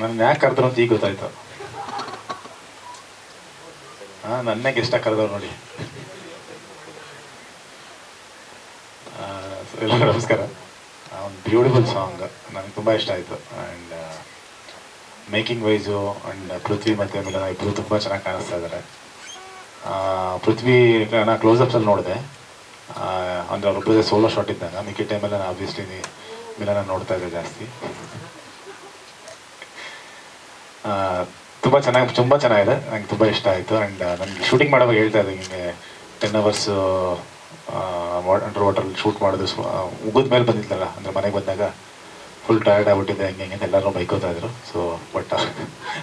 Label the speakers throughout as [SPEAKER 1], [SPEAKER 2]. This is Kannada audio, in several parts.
[SPEAKER 1] ನನ್ನ ಯಾಕೆ ಕರೆದ್ರು ಅಂತ ಈಗ ಗೊತ್ತಾಯ್ತು. ಹಾಂ ನನ್ನೇ ಗೆಸ್ಟಾಗಿ ಕರೆದವ್ರು ನೋಡಿ. so ನಮಸ್ಕಾರ. ಒಂದು ಬ್ಯೂಟಿಫುಲ್ ಸಾಂಗ್ ನನಗೆ ತುಂಬ ಇಷ್ಟ ಆಯಿತು. And making wise and Prithvi ಮತ್ತು ಮಿಲನ ಇಬ್ಬರು ತುಂಬ ಚೆನ್ನಾಗಿ ಕಾಣಿಸ್ತಾ ಇದ್ದಾರೆ ಪೃಥ್ವಿ ನಾನು ಕ್ಲೋಸಪ್ಸಲ್ಲಿ ನೋಡಿದೆ. ಅಂದರೆ ಅವ್ರೊಬ್ಬರದೇ ಸೋಲೋ ಶಾಟ್ ಇದ್ದಾಗ. ಮಿಕ್ಕಿ ಟೈಮಲ್ಲಿ ನಾನು ಆಬ್ವಿಯಸ್ಲಿ ಮಿಲನ ನೋಡ್ತಾ ಇದ್ದೆ ಜಾಸ್ತಿ. ತುಂಬ ಚೆನ್ನಾಗಿ, ತುಂಬ ಚೆನ್ನಾಗಿದೆ. ನಂಗೆ ತುಂಬ ಇಷ್ಟ ಆಯಿತು. ಆ್ಯಂಡ್ ನನಗೆ ಶೂಟಿಂಗ್ ಮಾಡುವಾಗ ಹೇಳ್ತಾ ಇದ್ದೆ ಹಿಂಗೆ ten hours under water shoot ಮಾಡಿದ್ರು ಮುಗಿದ ಮೇಲೆ ಬಂದಿದ್ದಲ್ಲ ಅಂದರೆ ಮನೆಗೆ ಬಂದಾಗ ಫುಲ್ ಟಯರ್ಡ್ ಆಗ್ಬಿಟ್ಟಿದೆ ಹಂಗೆ ಹಿಂಗೆ ಎಲ್ಲರೂ ಬೈಕೋತಾ ಇದ್ರು. ಸೊ ಬಟ್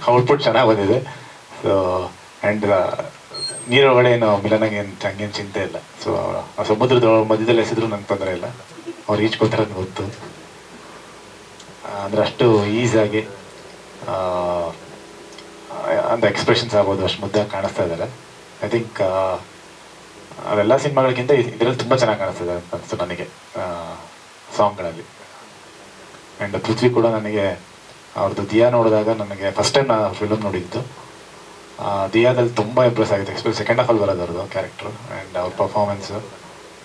[SPEAKER 1] ಔಟ್ಪುಟ್ ಚೆನ್ನಾಗಿ ಬಂದಿದೆ. ಸೊ ಆ್ಯಂಡ್ ನೀರೊಳಗಡೆ ಏನು ಮಿಲನಾಗೆ ಏನು ಹಂಗೇನು ಚಿಂತೆ ಇಲ್ಲ. ಸೊ ಆ, ಸಮುದ್ರದ ಮಧ್ಯದಲ್ಲಿ ಎಸೆದ್ರು ನಂಗೆ ತೊಂದರೆ ಇಲ್ಲ. ಅವ್ರು ಈಜ್ಕೊತಾರೆ ಗೊತ್ತು. ಅಂದರೆ ಅಷ್ಟು ಈಸಿಯಾಗಿ ಅಂತ ಎಕ್ಸ್ಪ್ರೆಷನ್ಸ್ ಆಗ್ಬೋದು, ಅಷ್ಟು ಮುದ್ದೆ ಕಾಣಿಸ್ತಾ ಇದ್ದಾರೆ. ಐ ಥಿಂಕ್ ಅವೆಲ್ಲ ಸಿನಿಮಾಗಳಿಗಿಂತ ಇದರಲ್ಲಿ ತುಂಬ ಚೆನ್ನಾಗಿ ಕಾಣಿಸ್ತಿದೆ ಅಂತ ಅನಿಸ್ತು ನನಗೆ ಸಾಂಗ್ಗಳಲ್ಲಿ. ಆ್ಯಂಡ್ ಪೃಥ್ವಿ ಕೂಡ ನನಗೆ, ಅವ್ರದ್ದು ದಿಯಾ ನೋಡಿದಾಗ ನನಗೆ ಫಸ್ಟ್ ಟೈಮ್ ನಾನು ಫಿಲಮ್ ನೋಡಿದ್ದು. ದಿಯಾದಲ್ಲಿ ತುಂಬ ಇಂಪ್ರೆಸ್ ಆಗಿದೆ ಎಕ್ಸ್ಪೆಷಲಿ ಸೆಕೆಂಡ್ ಹಾಫಲ್ಲಿ ಬರೋದು ಅವ್ರದ್ದು ಕ್ಯಾರೆಕ್ಟ್ರು ಆ್ಯಂಡ್ ಅವ್ರ performance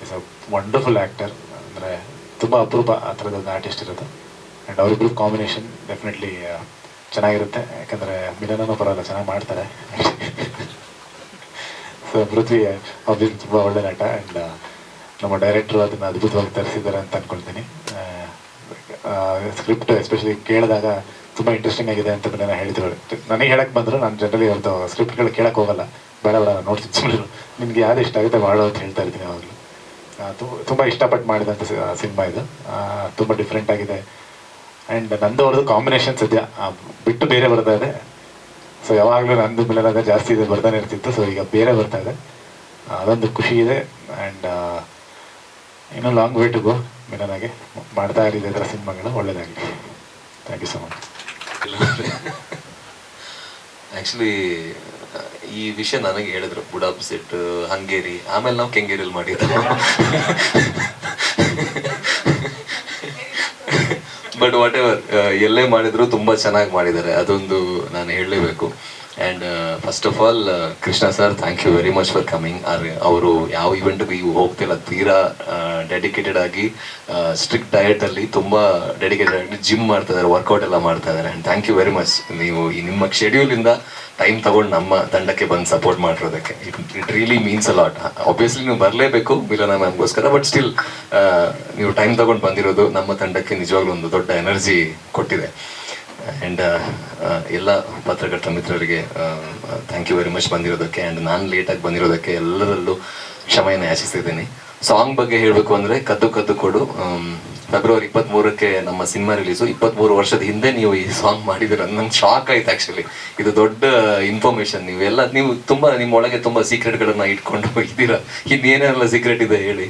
[SPEAKER 1] is a wonderful actor ಅಂದರೆ ತುಂಬ ಅಪರೂಪ ಆ ಥರದೊಂದು ಆರ್ಟಿಸ್ಟ್ ಇರೋದು. ಆ್ಯಂಡ್ ಅವರಿಬ್ರು ಕಾಂಬಿನೇಷನ್ ಡೆಫಿನೆಟ್ಲಿ ಚೆನ್ನಾಗಿರುತ್ತೆ. ಯಾಕಂದರೆ ಮಿಲನೂ ಬರೋಲ್ಲ ಚೆನ್ನಾಗಿ ಮಾಡ್ತಾರೆ. ಸೊ ಪೃಥ್ವಿ ಆಬ್ವಿಯಸ್ಲಿ ತುಂಬ ಒಳ್ಳೆ ನಟ ಆ್ಯಂಡ್ ನಮ್ಮ ಡೈರೆಕ್ಟ್ರು ಅದನ್ನು ಅದ್ಭುತವಾಗಿ ತರಿಸಿದ್ದಾರೆ ಅಂತ ಅಂದ್ಕೊಳ್ತೀನಿ ಸ್ಕ್ರಿಪ್ಟ್ ಎಸ್ಪೆಷಲಿ ಕೇಳಿದಾಗ ತುಂಬ ಇಂಟ್ರೆಸ್ಟಿಂಗ್ ಆಗಿದೆ ಅಂತ ನಾನು ಹೇಳಿದ್ರು. ನನಗೆ ಹೇಳಕ್ಕೆ ಬಂದರು, ನಾನು ಜನರಲಿ ಅವ್ರದ್ದು ಸ್ಕ್ರಿಪ್ಟ್ಗಳು ಕೇಳಕ್ಕೆ ಹೋಗಲ್ಲ. ಬೇಡ ಬೇಡ ನೋಡ್ತೀನಿ ನಿಮಗೆ ಯಾವ್ದು ಇಷ್ಟ ಆಗುತ್ತೆ ಮಾಡೋ ಅಂತ ಹೇಳ್ತಾ ಇರ್ತೀನಿ ಯಾವಾಗಲೂ. ತುಂಬ ಇಷ್ಟಪಟ್ಟು ಮಾಡಿದಂಥ ಸಿನಿಮಾ ಇದು. ತುಂಬ ಡಿಫ್ರೆಂಟ್ ಆಗಿದೆ. ಆ್ಯಂಡ್ ನಂದು ಅವ್ರದ್ದು ಕಾಂಬಿನೇಷನ್ ಸದ್ಯ ಬಿಟ್ಟು ಬೇರೆ ಬರ್ತಾ ಇದೆ. ಸೊ ಯಾವಾಗಲೂ ನಂದು ಮಿಲನದ ಜಾಸ್ತಿ ಇದೆ ಬರ್ತಾನೆ ಇರ್ತಿತ್ತು. ಸೊ ಈಗ ಬೇರೆ ಬರ್ತಾ ಇದೆ. ಅದೊಂದು ಖುಷಿ ಇದೆ. ಆ್ಯಂಡ್ ಇನ್ನೂ ಲಾಂಗ್ ವೇ ಟು ಗೋ ಮಿಲನಾಗೆ ಮಾಡ್ತಾ ಇರಿದೆ ಇದೇ ಥರ ಸಿನಿಮಾಗಳು. ಒಳ್ಳೇದಾಗಲಿ. Thank you so much
[SPEAKER 2] actually ಈ ವಿಷಯ ನನಗೆ ಹೇಳಿದ್ರು. Budapest Hungary. ಆಮೇಲೆ ನಾವು ಕೆಂಗೇರಿಯಲ್ಲಿ ಮಾಡಿದ್ದು. ಬಟ್ ವಾಟ್ ಎವರ್ ಎಲ್ಲೇ ಮಾಡಿದ್ರು ತುಂಬಾ ಚೆನ್ನಾಗಿ ಮಾಡಿದ್ದಾರೆ. ಅದೊಂದು ನಾನು ಹೇಳಲೇಬೇಕು. And first of all Krishna sir thank you very much for coming ಅವರು ಯಾವ ಇವೆಂಟ್ಗೂ ಇವು ಹೋಗ್ತಿಲ್ಲ, ತೀರಾ ಡೆಡಿಕೇಟೆಡ್ ಆಗಿ ಸ್ಟ್ರಿಕ್ಟ್ ಡಯಟಲ್ಲಿ ತುಂಬ ಡೆಡಿಕೇಟೆಡ್ ಆಗಿ ಜಿಮ್ ಮಾಡ್ತಾ ಇದ್ದಾರೆ ವರ್ಕೌಟ್ ಎಲ್ಲ ಮಾಡ್ತಾ ಇದ್ದಾರೆ. And thank you very much ನೀವು ಈ ನಿಮ್ಮ ಶೆಡ್ಯೂಲಿಂದ ಟೈಮ್ ತಗೊಂಡು ನಮ್ಮ ತಂಡಕ್ಕೆ ಬಂದು support ಮಾಡಿರೋದಕ್ಕೆ. It it really means a lot obviously ನೀವು ಬರಲೇಬೇಕು, ಮಿಲನ ಮ್ಯಾಮ್ಗೋಸ್ಕರ ಬಟ್ ಸ್ಟಿಲ್ ನೀವು ಟೈಮ್ ತಗೊಂಡು ಬಂದಿರೋದು ನಮ್ಮ ತಂಡಕ್ಕೆ ನಿಜವಾಗ್ಲೂ ಒಂದು ದೊಡ್ಡ ಎನರ್ಜಿ ಕೊಟ್ಟಿದೆ. ಆ್ಯಂಡ್ ಎಲ್ಲ ಪತ್ರಕರ್ತ ಮಿತ್ರರಿಗೆ ಥ್ಯಾಂಕ್ ಯು ವೆರಿ ಮಚ್ ಬಂದಿರೋದಕ್ಕೆ. ಆ್ಯಂಡ್ ನಾನು ಲೇಟಾಗಿ ಬಂದಿರೋದಕ್ಕೆ ಎಲ್ಲರಲ್ಲೂ ಕ್ಷಮೆಯನ್ನು ಯಾಚಿಸ್ತಿದ್ದೀನಿ. ಸಾಂಗ್ ಬಗ್ಗೆ ಹೇಳಬೇಕು ಅಂದರೆ ಕದ್ದು ಕದ್ದು ಕೊಡು. ಫೆಬ್ರವರಿ ಇಪ್ಪತ್ತ್ಮೂರಕ್ಕೆ ನಮ್ಮ ಸಿನಿಮಾ ರಿಲೀಸು ಇಪ್ಪತ್ತ್ಮೂರು ವರ್ಷದ ಹಿಂದೆ ನೀವು ಈ ಸಾಂಗ್ ಮಾಡಿದಿರ ನಂಗೆ ಶಾಕ್ ಆಯ್ತು ಆ್ಯಕ್ಚುಲಿ ಇದು ದೊಡ್ಡ ಇನ್ಫಾರ್ಮೇಶನ್ ನೀವೆಲ್ಲ ನೀವು ತುಂಬ ನಿಮ್ಮ ಒಳಗೆ ತುಂಬ ಸೀಕ್ರೆಟ್ಗಳನ್ನು ಇಟ್ಕೊಂಡು ಇದ್ದೀರಾ ಇನ್ನೇನೆಲ್ಲ ಸೀಕ್ರೆಟ್ ಇದೆ ಹೇಳಿ.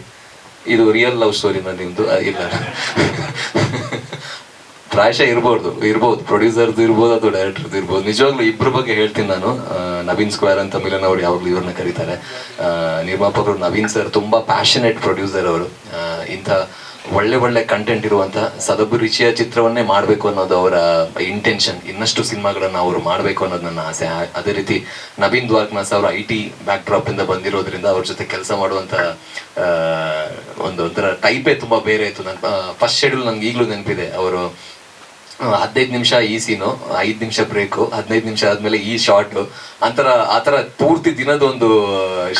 [SPEAKER 2] ಇದು ರಿಯಲ್ ಲವ್ ಸ್ಟೋರಿನ ನಿಮ್ಮದು ಇಲ್ಲ. ಪ್ರಾಯಶಃ ಇರ್ಬೋದು ಇರ್ಬೋದು ಪ್ರೊಡ್ಯೂಸರ್ದು ಇರ್ಬೋದು ಅಥವಾ ಡೈರೆಕ್ಟರ್ದು ಇರ್ಬೋದು. ನಿಜವಾಗ್ಲೂ ಇಬ್ಬರ ಬಗ್ಗೆ ಹೇಳ್ತೀನಿ ನಾನು. ನವೀನ್ ಸ್ಕ್ವೇರ್ ಅಂತ ಮಿಲನ್ ಅವ್ರು ಯಾವಾಗಲೂ ಇವ್ರನ್ನ ಕರೀತಾರೆ. ನಿರ್ಮಾಪಕರು ನವೀನ್ ಸರ್ ತುಂಬಾ ಪ್ಯಾಷನೇಟ್ ಪ್ರೊಡ್ಯೂಸರ್ ಅವರು. ಇಂಥ ಒಳ್ಳೆ ಒಳ್ಳೆ ಕಂಟೆಂಟ್ ಇರುವಂತ ಸದಬು ರುಚಿಯ ಚಿತ್ರವನ್ನೇ ಮಾಡಬೇಕು ಅನ್ನೋದು ಅವರ ಇಂಟೆನ್ಷನ್ ಇನ್ನಷ್ಟು ಸಿನಿಮಾಗಳನ್ನ ಅವರು ಮಾಡಬೇಕು ಅನ್ನೋದು ನನ್ನ ಆಸೆ. ಅದೇ ರೀತಿ ನವೀನ್ ದ್ವಾರ್ಕ್ನಾಸ್ ಅವರು ಐ ಟಿ ಬ್ಯಾಕ್ ಡ್ರಾಪ್ ಇಂದ ಬಂದಿರೋದ್ರಿಂದ ಅವ್ರ ಜೊತೆ ಕೆಲಸ ಮಾಡುವಂತ ಒಂದು ಒಂಥರ ಟೈಪೇ ತುಂಬಾ ಬೇರೆ ಇತ್ತು. ನನ್ನ ಫಸ್ಟ್ ಶೆಡ್ಯೂಲ್ ನನ್ಗೆ ಈಗಲೂ ನೆನಪಿದೆ. ಅವರು ಹದಿನೈದು ನಿಮಿಷ ಈ ಸೀನು ಐದು ನಿಮಿಷ ಬ್ರೇಕು ಹದಿನೈದು ನಿಮಿಷ ಆದ್ಮೇಲೆ ಈ ಶಾರ್ಟ್ ಅಂತರ ಆತರ ಪೂರ್ತಿ ದಿನದ ಒಂದು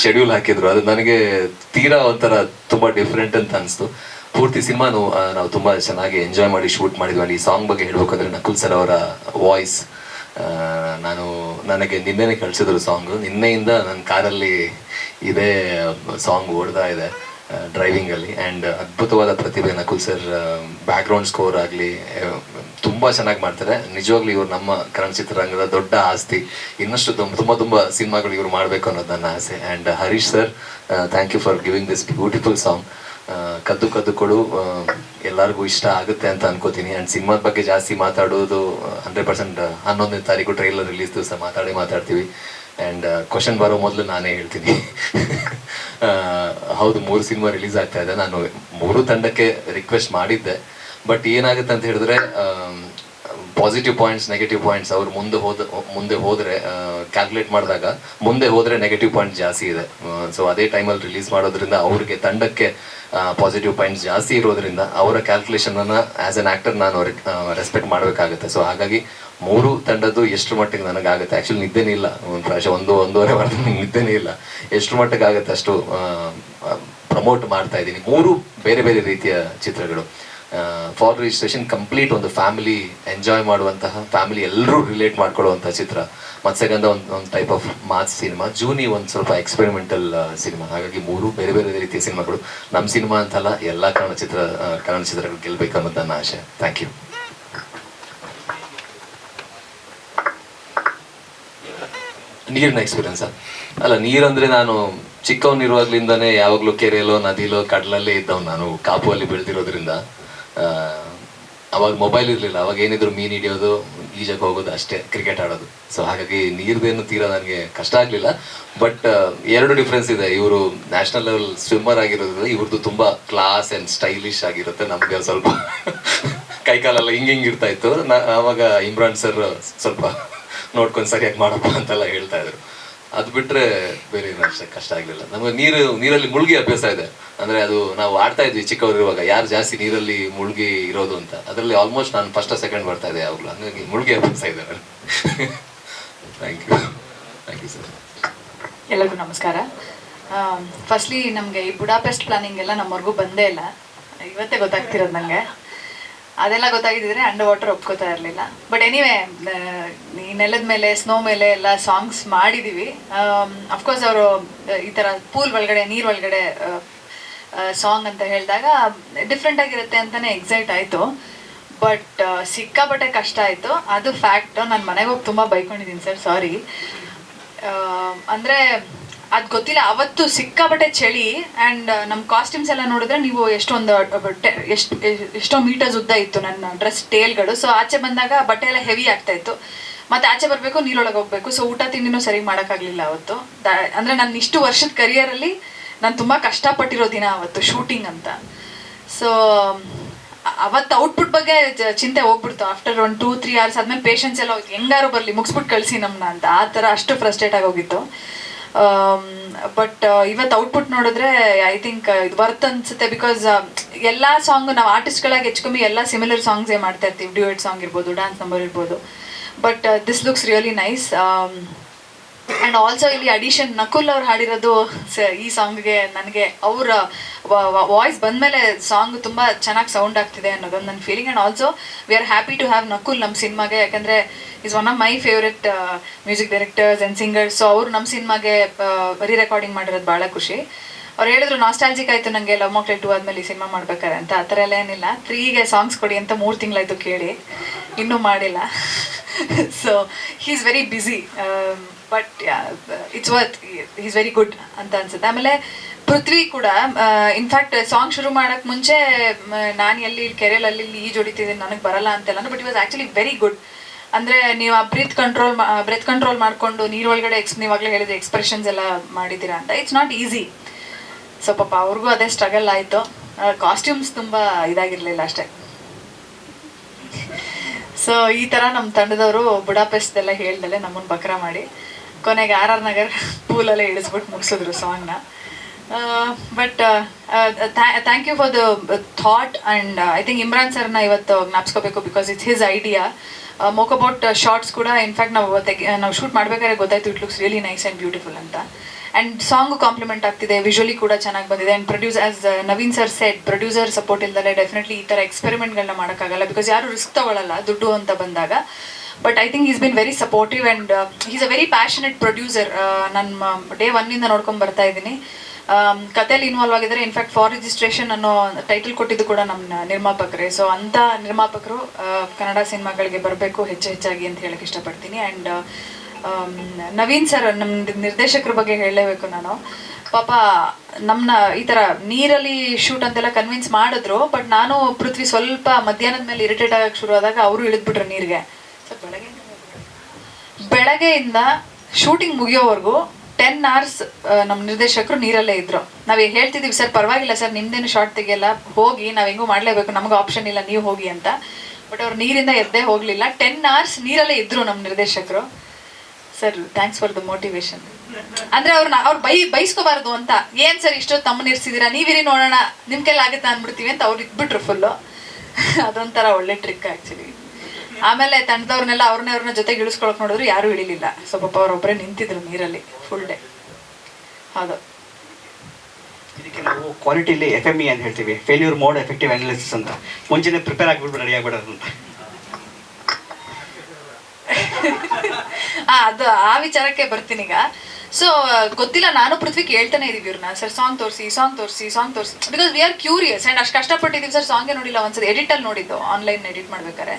[SPEAKER 2] ಶೆಡ್ಯೂಲ್ ಹಾಕಿದ್ರು. ಅದು ನನಗೆ ತೀರಾ ಒಂಥರ ತುಂಬಾ ಡಿಫ್ರೆಂಟ್ ಅಂತ ಅನಿಸ್ತು. ಪೂರ್ತಿ ಸಿನಿಮಾನು ನಾವು ತುಂಬಾ ಚೆನ್ನಾಗಿ ಎಂಜಾಯ್ ಮಾಡಿ ಶೂಟ್ ಮಾಡಿದ್ವಿ. ಅಲ್ಲಿ ಸಾಂಗ್ ಬಗ್ಗೆ ಹೇಳ್ಬೇಕಂದ್ರೆ ನಕುಲ್ ಸರ್ ಅವರ ವಾಯ್ಸ್ ನಾನು, ನನಗೆ ನಿನ್ನೆನೆ ಕಳಿಸಿದ್ರು ಸಾಂಗ್ ನಿನ್ನೆಯಿಂದ ನನ್ನ ಕಾರಲ್ಲಿ ಇದೇ ಸಾಂಗ್ ಓಡ್ತಾ ಇದೆ ಡ್ರೈವಿಂಗ್ ಅಲ್ಲಿ. ಅಂಡ್ ಅದ್ಭುತವಾದ ಪ್ರತಿಭೆ ನಕುಲ್ ಸರ್ ಬ್ಯಾಕ್ಗ್ರೌಂಡ್ ಸ್ಕೋರ್ ಆಗಲಿ ತುಂಬಾ ಚೆನ್ನಾಗಿ ಮಾಡ್ತಾರೆ. ನಿಜವಾಗ್ಲೂ ಇವರು ನಮ್ಮ ಕನ್ನಡ ಚಿತ್ರರಂಗದ ದೊಡ್ಡ ಆಸ್ತಿ. ಇನ್ನಷ್ಟು ತುಂಬ ತುಂಬಾ ಸಿನಿಮಾಗಳು ಇವರು ಮಾಡಬೇಕು ಅನ್ನೋದು ನನ್ನ ಆಸೆ. And Harish sir thank you for giving this beautiful song ಕದ್ದು ಕದ್ದು ಕೊಡು ಆ, ಎಲ್ಲರಿಗೂ ಇಷ್ಟ ಆಗುತ್ತೆ ಅಂತ ಅನ್ಕೋತೀನಿ. ಅಂಡ್ ಸಿನಿಮಾದ ಬಗ್ಗೆ ಜಾಸ್ತಿ ಮಾತಾಡೋದು ಹಂಡ್ರೆಡ್ ಪರ್ಸೆಂಟ್ ಹನ್ನೊಂದನೇ ತಾರೀಕು ಟ್ರೈಲರ್ ರಿಲೀಸ್ ದಿವಸ ಮಾತಾಡಿ ಮಾತಾಡ್ತೀವಿ. ಆ್ಯಂಡ್ ಕ್ವಶನ್ ಬರೋ ಮೊದಲು ನಾನೇ ಹೇಳ್ತೀನಿ. ಹೌದು ಮೂರು ಸಿನಿಮಾ ರಿಲೀಸ್ ಆಗ್ತಾ ಇದೆ. ನಾನು ಮೂರು ತಂಡಕ್ಕೆ ರಿಕ್ವೆಸ್ಟ್ ಮಾಡಿದ್ದೆ. ಬಟ್ ಏನಾಗುತ್ತೆ ಅಂತ ಹೇಳಿದ್ರೆ um, positive points negative points ಅವ್ರು ಮುಂದೆ ಹೋದ ಮುಂದೆ ಹೋದರೆ ಕ್ಯಾಲ್ಕುಲೇಟ್ ಮಾಡಿದಾಗ ಮುಂದೆ ಹೋದರೆ ನೆಗೆಟಿವ್ ಪಾಯಿಂಟ್ ಜಾಸ್ತಿ ಇದೆ. ಸೊ ಅದೇ ಟೈಮಲ್ಲಿ ರಿಲೀಸ್ ಮಾಡೋದ್ರಿಂದ ಅವ್ರಿಗೆ ತಂಡಕ್ಕೆ ಪಾಸಿಟಿವ್ ಪಾಯಿಂಟ್ಸ್ ಜಾಸ್ತಿ ಇರೋದ್ರಿಂದ ಅವರ ಕ್ಯಾಲ್ಕುಲೇಷನನ್ನು ಆ್ಯಸ್ ಅನ್ ಆ್ಯಕ್ಟರ್ ನಾನು ಅವ್ರಿಗೆ ರೆಸ್ಪೆಕ್ಟ್ ಮಾಡಬೇಕಾಗುತ್ತೆ. ಸೊ ಹಾಗಾಗಿ ಮೂರು ತಂಡದ್ದು ಎಷ್ಟು ಮಟ್ಟಿಗೆ ನನಗಾಗುತ್ತೆ? ಆ್ಯಕ್ಚುಲಿ ನಿದ್ದೆನೇ ಇಲ್ಲ. ಒಂದು ಪ್ರಾಶ, ಒಂದು, ಒಂದೂವರೆ ವಾರದ ನಿದ್ದೆನೇ ಇಲ್ಲ. ಎಷ್ಟು ಮಟ್ಟಿಗೆ ಆಗುತ್ತೆ ಅಷ್ಟು ಪ್ರಮೋಟ್ ಮಾಡ್ತಾ ಇದ್ದೀನಿ. ಮೂರು ಬೇರೆ ಬೇರೆ ರೀತಿಯ ಚಿತ್ರಗಳು. ಫಾರ್ ರಿಜಿಸ್ಟ್ರೇಷನ್ ಕಂಪ್ಲೀಟ್ ಒಂದು ಫ್ಯಾಮಿಲಿ ಎಂಜಾಯ್ ಮಾಡುವಂತಹ ಫ್ಯಾಮಿಲಿ ಎಲ್ಲರೂ ರಿಲೇಟ್ ಮಾಡ್ಕೊಳ್ಳುವಂತಹ ಚಿತ್ರ. ಮತ್ಸ್ಯಗಂಧ ಒಂದು ಒಂದು ಟೈಪ್ ಆಫ್ ಮಾಸ್ ಸಿನಿಮಾ. ಜೂನಿ ಒಂದು ಸ್ವಲ್ಪ ಎಕ್ಸ್ಪೆರಿಮೆಂಟಲ್ ಸಿನಿಮಾ. ಹಾಗಾಗಿ ಮೂರು ಬೇರೆ ಬೇರೆ ರೀತಿಯ ಸಿನಿಮಾಗಳು. ನಮ್ಮ ಸಿನಿಮಾ ಅಂತಲ್ಲ, ಎಲ್ಲ ಕನ್ನಡ ಚಿತ್ರ ಕನ್ನಡ ಚಿತ್ರಗಳು ಗೆಲ್ಲಬೇಕು ಅನ್ನೋದು ನನ್ನ ಆಶೆ. ಥ್ಯಾಂಕ್ ಯು ನೀರಿನ ಎಕ್ಸ್ಪೀರಿಯನ್ಸ್ ಅಲ್ಲ, ನೀರಂದ್ರೆ ನಾನು ಚಿಕ್ಕವನಿರುವಾಗ್ಲಿಂದಾನೇ ಯಾವಾಗಲೂ ಕೆರೆಯಲ್ಲೋ, ನದಿಲೋ, ಕಡಲಲ್ಲೇ ಇದ್ದವ್ ನಾನು. ಕಾಪು ಅಲ್ಲಿ ಬೆಳೆದಿರೋದ್ರಿಂದ. ಅವಾಗ ಮೊಬೈಲ್ ಇರಲಿಲ್ಲ. ಅವಾಗ ಏನಿದ್ರು ಮೀನು ಹಿಡಿಯೋದು ಈಜಕ್ಕೆ ಹೋಗೋದು ಅಷ್ಟೇ ಕ್ರಿಕೆಟ್ ಆಡೋದು. ಸೊ ಹಾಗಾಗಿ ನೀರ್ದೇನು ತೀರಾ ನನಗೆ ಕಷ್ಟ ಆಗಲಿಲ್ಲ. ಬಟ್ ಎರಡು ಡಿಫ್ರೆನ್ಸ್ ಇದೆ. ಇವರು ನ್ಯಾಷನಲ್ ಲೆವೆಲ್ ಸ್ವಿಮ್ಮರ್ ಆಗಿರೋದ್ರಿಂದ ಇವ್ರದ್ದು ತುಂಬ ಕ್ಲಾಸ್ ಆ್ಯಂಡ್ ಸ್ಟೈಲಿಶ್ ಆಗಿರುತ್ತೆ ನಮಗೆ ಸ್ವಲ್ಪ. ಕೈಕಾಲೆಲ್ಲ ಹಿಂಗೆ ಹಿಂಗೆ ಇರ್ತಾ ಇತ್ತು. ನಾ ಆವಾಗ ಇಮ್ರಾನ್ ಸರ್ ಸ್ವಲ್ಪ ನೋಡ್ಕೊಂಡು ಸರಿಯಾಗಿ ಮಾಡಪ್ಪ ಅಂತೆಲ್ಲ ಹೇಳ್ತಾ ಇದ್ರು. ಅದು ಬಿಟ್ಟರೆ ಬೇರೆ ಏನು ಅಷ್ಟೇ ಕಷ್ಟ ಆಗಲಿಲ್ಲ. ನಮಗೆ ನೀರು, ನೀರಲ್ಲಿ ಮುಳುಗಿ ಅಭ್ಯಾಸ ಇದೆ. ಅಂದ್ರೆ ಅದು ನಾವು ಆಡ್ತಾ ಇದ್ವಿ ಚಿಕ್ಕವರಿರುವಾಗ, ಯಾರು ಜಾಸ್ತಿ ನೀರಲ್ಲಿ ಮುಳುಗಿ ಇರೋದು ಅಂತ. ಅದರಲ್ಲಿ ಆಲ್ಮೋಸ್ಟ್ ನಾನು ಫಸ್ಟ್ ಸೆಕೆಂಡ್ ಬರ್ತಾ ಇದೆ ಯಾವಾಗಲೂ. ಹಂಗಾಗಿ ಮುಳುಗಿ ಅಭ್ಯಾಸ ಇದೆ thank you thank you sir
[SPEAKER 3] ಎಲ್ಲರಿಗೂ ನಮಸ್ಕಾರ. ಫಸ್ಟ್ಲಿ ನಮಗೆ ಈ ಬುಡಾಪೆಸ್ಟ್ ಪ್ಲಾನಿಂಗ್ ಎಲ್ಲ ನಮ್ಮವರೆಗೂ ಬಂದೇ ಇಲ್ಲ. ಇವತ್ತೇ ಗೊತ್ತಾಗ್ತಿರೋದು ನನಗೆ ಅದೆಲ್ಲ ಗೊತ್ತಾಗಿದ್ದಿದ್ರೆ ಅಂಡರ್ ವಾಟರ್ ಒಪ್ಕೋತಾ ಇರಲಿಲ್ಲ. ಬಟ್ ಎನಿವೇ ಈ ನೆಲದ ಮೇಲೆ ಸ್ನೋ ಮೇಲೆ ಎಲ್ಲ ಸಾಂಗ್ಸ್ ಮಾಡಿದ್ದೀವಿ ಅಫ್ಕೋರ್ಸ್ ಅವರು ಈ ಥರ ಪೂಲ್ ಒಳಗಡೆ, ನೀರು ಒಳಗಡೆ ಸಾಂಗ್ ಅಂತ ಹೇಳಿದಾಗ ಡಿಫ್ರೆಂಟ್ ಆಗಿರುತ್ತೆ ಅಂತಾನೆ ಎಕ್ಸೈಟ್ ಆಯಿತು. ಬಟ್ ಸಿಕ್ಕಾಪಟ್ಟೆ ಕಷ್ಟ ಆಯಿತು. ಅದು ಫ್ಯಾಕ್ಟ್ ನಾನು ಮನೆಗೆ ಹೋಗಿ ತುಂಬ ಬೈಕೊಂಡಿದ್ದೀನಿ ಸರ್ ಸಾರಿ ಅಂದರೆ ಅದು ಗೊತ್ತಿಲ್ಲ. ಅವತ್ತು ಸಿಕ್ಕಾಪಟ್ಟೆ ಚಳಿ ಆ್ಯಂಡ್ ನಮ್ಮ ಕಾಸ್ಟ್ಯೂಮ್ಸ್ ಎಲ್ಲ ನೋಡಿದ್ರೆ ನೀವು ಎಷ್ಟೊಂದು ಎಷ್ಟು ಮೀಟರ್ಸ್ ಉದ್ದ ಇತ್ತು ನನ್ನ ಡ್ರೆಸ್ ಟೇಲ್ಗಳು ಸೊ ಆಚೆ ಬಂದಾಗ ಬಟ್ಟೆ ಎಲ್ಲ ಹೆವಿ ಆಗ್ತಾ ಇತ್ತು. ಮತ್ತೆ ಆಚೆ ಬರಬೇಕು, ನೀರೊಳಗೆ ಹೋಗ್ಬೇಕು. ಸೊ ಊಟ ತಿಂಡಿನೂ ಸರಿ ಮಾಡೋಕ್ಕಾಗಲಿಲ್ಲ ಅವತ್ತು. ದ- ಅಂದ್ರೆ ನನ್ನ ಇಷ್ಟು ವರ್ಷದ ಕರಿಯರಲ್ಲಿ ನಾನು ತುಂಬ ಕಷ್ಟಪಟ್ಟಿರೋ ದಿನ ಅವತ್ತು ಶೂಟಿಂಗ್ ಅಂತ. ಸೊ ಅವತ್ತು ಔಟ್ಪುಟ್ ಬಗ್ಗೆ ಚಿಂತೆ ಹೋಗ್ಬಿಡ್ತು. ಆಫ್ಟರ್ ಒಂದು ಟೂ ತ್ರೀ ಅವರ್ಸ್ ಆದಮೇಲೆ ಪೇಷನ್ಸ್ ಎಲ್ಲ ಹೋಯ್ತು. ಹೆಂಗಾರು ಬರಲಿ ಮುಗಿಸ್ಬಿಟ್ಟು ಕಳಿಸಿ ನಮ್ಮನ್ನ ಅಂತ. ಆ ಥರ ಅಷ್ಟು ಫ್ರಸ್ಟ್ರೇಟ್ ಆಗೋಗಿತ್ತು ಬಟ್ ಇವತ್ತು ಔಟ್ಪುಟ್ ನೋಡಿದ್ರೆ ಐ ಥಿಂಕ್ ಇದು ವರ್ತ್ ಅನ್ಸುತ್ತೆ ಬಿಕಾಸ್ ಎಲ್ಲ ಸಾಂಗ್ ನಾವು ಆರ್ಟಿಸ್ಟ್ಗಳಾಗಿ ಹೆಚ್ಚು ಕಮ್ಮಿ ಎಲ್ಲ ಸಿಮಿಲರ್ ಸಾಂಗ್ಸೇ ಮಾಡ್ತಾ ಇರ್ತೀವಿ. ಡ್ಯೂಯೆಟ್ ಸಾಂಗ್ ಇರ್ಬೋದು ಡ್ಯಾನ್ಸ್ ನಂಬರ್ ಇರ್ಬೋದು. But this looks really nice and also ಇಲ್ಲಿ ಅಡಿಷನ್ ನಕುಲ್ ಅವ್ರು ಹಾಡಿರೋದು ಈ ಸಾಂಗ್ಗೆ ನನಗೆ ಅವರ ವಾಯ್ಸ್ ಬಂದಮೇಲೆ ಸಾಂಗ್ ತುಂಬ ಚೆನ್ನಾಗಿ ಸೌಂಡ್ ಆಗ್ತಿದೆ ಅನ್ನೋದೊಂದು ನನ್ನ feeling and also we are happy to have Nakul ನಮ್ಮ ಸಿನಿಮಾಗೆ, ಯಾಕಂದರೆ is one of my favourite music directors and singers so ಅವರು ನಮ್ಮ ಸಿನಿಮಾಗೆ ರೀ ರೆಕಾರ್ಡಿಂಗ್ ಮಾಡಿರೋದು ಭಾಳ ಖುಷಿ. ಅವ್ರು ಹೇಳಿದ್ರು ನಾಸ್ಟಾಲ್ಜಿಕ್ ಆಯಿತು ನನಗೆ ಲವ್ ಮಕ್ಳು ಟು ಆದಮೇಲೆ ಈ ಸಿನಿಮಾ ಮಾಡ್ಬೇಕಾರೆ ಅಂತ. ಆ ಥರ ಎಲ್ಲ ಏನಿಲ್ಲ. ತ್ರೀಗೆ ಸಾಂಗ್ಸ್ ಕೊಡಿ ಅಂತ ಮೂರು ತಿಂಗಳಾಯ್ತು ಕೇಳಿ. ಇನ್ನೂ ಮಾಡಿಲ್ಲ. So he is very busy but it's worth is very good ಅಂತ ಅನ್ಸುತ್ತೆ. ಆಮೇಲೆ ಪೃಥ್ವಿ ಕೂಡ ಇನ್ಫ್ಯಾಕ್ಟ್ ಸಾಂಗ್ ಶುರು ಮಾಡಕ್ ಮುಂಚೆ ನಾನು ಎಲ್ಲಿ ಕೆರೆಯಲ್ಲಿ ಈಜು ಹೊಡಿತಿದ್ದೀನಿ ನನಗೆ ಬರಲ್ಲ ಅಂತೆಲ್ಲ but it was actually very good ಅಂದ್ರೆ ನೀವು ಆ ಬ್ರೀತ್ ಕಂಟ್ರೋಲ್ ಬ್ರೆತ್ ಕಂಟ್ರೋಲ್ ಮಾಡಿಕೊಂಡು, ನೀರೊಳಗಡೆ ಎಕ್ಸ್ ನೀವಾಗಲೇ ಹೇಳಿದ್ರೆ ಎಕ್ಸ್ಪ್ರೆಷನ್ಸ್ ಎಲ್ಲ ಮಾಡಿದ್ದೀರಾ ಅಂತ. ಇಟ್ಸ್ ನಾಟ್ ಈಸಿ ಸೊ ಪಾಪ ಅವ್ರಿಗೂ ಅದೇ ಸ್ಟ್ರಗಲ್ ಆಯಿತು. ಕಾಸ್ಟ್ಯೂಮ್ಸ್ ತುಂಬ ಇದಾಗಿರಲಿಲ್ಲ ಅಷ್ಟೇ. ಸೊ ಈ ಥರ ನಮ್ಮ ತಂಡದವರು ಬುಡಾಪೆಸ್ಟೆಲ್ಲ ಹೇಳ್ದಲೆ ನಮ್ಮನ್ನು ಬಕ್ರ ಮಾಡಿ. ಕೊನೆಗೆ ಆರ್ ಆರ್ ನಗರ್ ಪೂಲಲ್ಲೇ ಇಳಿಸ್ಬಿಟ್ಟು ಮುಗಿಸಿದ್ರು ಸಾಂಗ್ನ but thank you for the thought and I think Imran ಸರ್ನ ಇವತ್ತು ಜ್ಞಾಪಿಸ್ಕೋಬೇಕು because it's his idea ಮೋಕ್ about shorts ಕೂಡ ಇನ್ಫ್ಯಾಕ್ಟ್ ನಾವು ನಾವು ಶೂಟ್ ಮಾಡ್ಬೇಕಾದ್ರೆ ಗೊತ್ತಾಯ್ತು it looks really nice and beautiful ಅಂತ. ಆ್ಯಂಡ್ ಸಾಂಗು ಕಾಂಪ್ಲಿಮೆಂಟ್ ಆಗ್ತಿದೆ ವಿಜುವಲಿ ಕೂಡ ಚೆನ್ನಾಗಿ ಬಂದಿದೆ. And produce as Naveen sir set producer support ಇಲ್ದಲೇ definitely ಈ ಥರ ಎಕ್ಸ್ಪೆರಿಮೆಂಟ್ಗಳನ್ನ ಮಾಡೋಕ್ಕಾಗಲ್ಲ. ಬಿಕಾಸ್ ಯಾರು ರಿಸ್ಕ್ ತಗೊಳ್ಳಲ್ಲ ದುಡ್ಡು ಅಂತ ಬಂದಾಗ. But I think is been very supportive and is a very passionate producer ನನ್ನ ಡೇ ಒನ್ನಿಂದ ನೋಡ್ಕೊಂಡು ಬರ್ತಾ ಇದ್ದೀನಿ. ಕತೆಯಲ್ಲಿ ಇನ್ವಾಲ್ವ್ ಆಗಿದ್ದಾರೆ. ಇನ್ಫ್ಯಾಕ್ಟ್ ಫಾರ್ ರಿಜಿಸ್ಟ್ರೇಷನ್ ಅನ್ನೋ ಟೈಟಲ್ ಕೊಟ್ಟಿದ್ದು ಕೂಡ ನಮ್ಮ ನಿರ್ಮಾಪಕರೇ. ಸೊ ಅಂಥ ನಿರ್ಮಾಪಕರು ಕನ್ನಡ ಸಿನಿಮಾಗಳಿಗೆ ಬರಬೇಕು, ಹೆಚ್ಚು ಹೆಚ್ಚಾಗಿ ಅಂತ ಹೇಳಕ್ಕೆ ಇಷ್ಟಪಡ್ತೀನಿ. ಆ್ಯಂಡ್ ನವೀನ್ ಸರ್ ನಮ್ಮ ನಿರ್ದೇಶಕರ ಬಗ್ಗೆ ಹೇಳಲೇಬೇಕು ನಾನು. ಪಾಪ ನಮ್ಮನ್ನ ಈ ಥರ ನೀರಲ್ಲಿ ಶೂಟ್ ಅಂತೆಲ್ಲ ಕನ್ವಿನ್ಸ್ ಮಾಡಿದ್ರು. ಬಟ್ ನಾನು, ಪೃಥ್ವಿ ಸ್ವಲ್ಪ ಮಧ್ಯಾಹ್ನದ ಮೇಲೆ ಇರಿಟೇಟ್ ಆಗಕ್ಕೆ ಶುರು ಆದಾಗ ಅವರು ಇಳಿದ್ಬಿಟ್ರು ನೀರಿಗೆ. ಬೆಳಗ್ಗೆಯಿಂದ ಶೂಟಿಂಗ್ ಮುಗಿಯೋವರೆಗೂ ಟೆನ್ ಅವರ್ಸ್ ನಮ್ಮ ನಿರ್ದೇಶಕರು ನೀರಲ್ಲೇ ಇದ್ರು. ನಾವು ಹೇಳ್ತಿದ್ದೀವಿ ಸರ್, ಪರವಾಗಿಲ್ಲ, ಸರ್ ನಿಮ್ದೇನು ಶಾರ್ಟ್ ತೆಗಿಯಲ್ಲ, ಹೋಗಿ, ನಾವು ಹೆಂಗೂ ಮಾಡಲೇಬೇಕು, ನಮಗೆ ಆಪ್ಷನ್ ಇಲ್ಲ, ನೀವು ಹೋಗಿ ಅಂತ. ಬಟ್ ಅವ್ರು ನೀರಿಂದ ಎದ್ದೇ ಹೋಗ್ಲಿಲ್ಲ. ಟೆನ್ ಅವರ್ಸ್ ನೀರಲ್ಲೇ ಇದ್ರು ನಮ್ಮ ನಿರ್ದೇಶಕರು. Sir thanks for the motivation ಅಂದ್ರೆ ಅವ್ರನ್ನ ಅವ್ರು ಬೈ ಬೈಸ್ಕೋಬಾರ್ದು ಅಂತ. ಏನ್ ಸರ್, ಇಷ್ಟೊತ್ತು ತಮ್ಮನ್ನ ಇರ್ಸಿದೀರಾ ನೀವಿರಿ ನೋಡೋಣ ನಿಮ್ ಕೈಲಿ ಆಗುತ್ತಾ ಅಂದ್ಬಿಡ್ತೀವಿ ಅಂತ ಅವ್ರು ಇದ್ಬಿಟ್ರು ಫುಲ್ಲು ಅದೊಂಥರ ಒಳ್ಳೆ ಟ್ರಿಕ್ ಆಕ್ಚುಲಿ ಆಮೇಲೆ ತಂಡದವ್ರನ್ನೆಲ್ಲ ಅವ್ರನ್ನೇ ಅವ್ರನ್ನ ಜೊತೆಗೆ ಇಳಿಸ್ಕೊಳಕ್ ನೋಡಿದ್ರು ಯಾರು ಇಳಿಲಿಲ್ಲ. ಸೊ ಪಾಪ ಅವ್ರೊಬ್ಬರೇ ನಿಂತಿದ್ರು ನೀರಲ್ಲಿ ಫುಲ್ ಡೇ ಹೌದು.
[SPEAKER 4] ಇದಕ್ಕೆ ನಾವು ಕ್ವಾಲಿಟಿಲಿ ಎಫ್ ಎಂ ಇ ಅಂತ ಹೇಳ್ತೀವಿ. ಫೇಲ್ಯೂರ್ ಮೋಡ್ ಎಫೆಕ್ಟಿವ್ ಅನಾಲಿಸಿಸ್ ಅಂತ. ಮುಂಚೆನೆ ಪ್ರಿಪೇರ್ ಆಗಿಬಿಟ್ಟು ರೆಡಿ ಆಗ್ಬಿಡೋದು ಅಂತ.
[SPEAKER 3] ಆ, ಅದು ಆ ವಿಚಾರಕ್ಕೆ ಬರ್ತೀನಿ ಈಗ. ಸೊ ಗೊತ್ತಿಲ್ಲ ನಾನು ಪೃಥ್ವಿ ಕೇಳ್ತಾನೆ ಇದೀವಿ ಇವ್ರನ್ನ. ಸರ್ ಸಾಂಗ್ ತೋರಿಸಿ ಸಾಂಗ್ ತೋರಿಸಿ ಸಾಂಗ್ ತೋರಿಸಿ. Because we are curious and ಅಷ್ಟು ಕಷ್ಟಪಟ್ಟಿದ್ದೀವಿ ಸರ್ ಸಾಂಗೇ ನೋಡಿಲ್ಲ ಒಂದ್ಸರಿ ಎಡಿಟಲ್ಲಿ ನೋಡಿದ್ದು ಆನ್ಲೈನ್ ಎಡಿಟ್ ಮಾಡ್ಬೇಕಾರೆ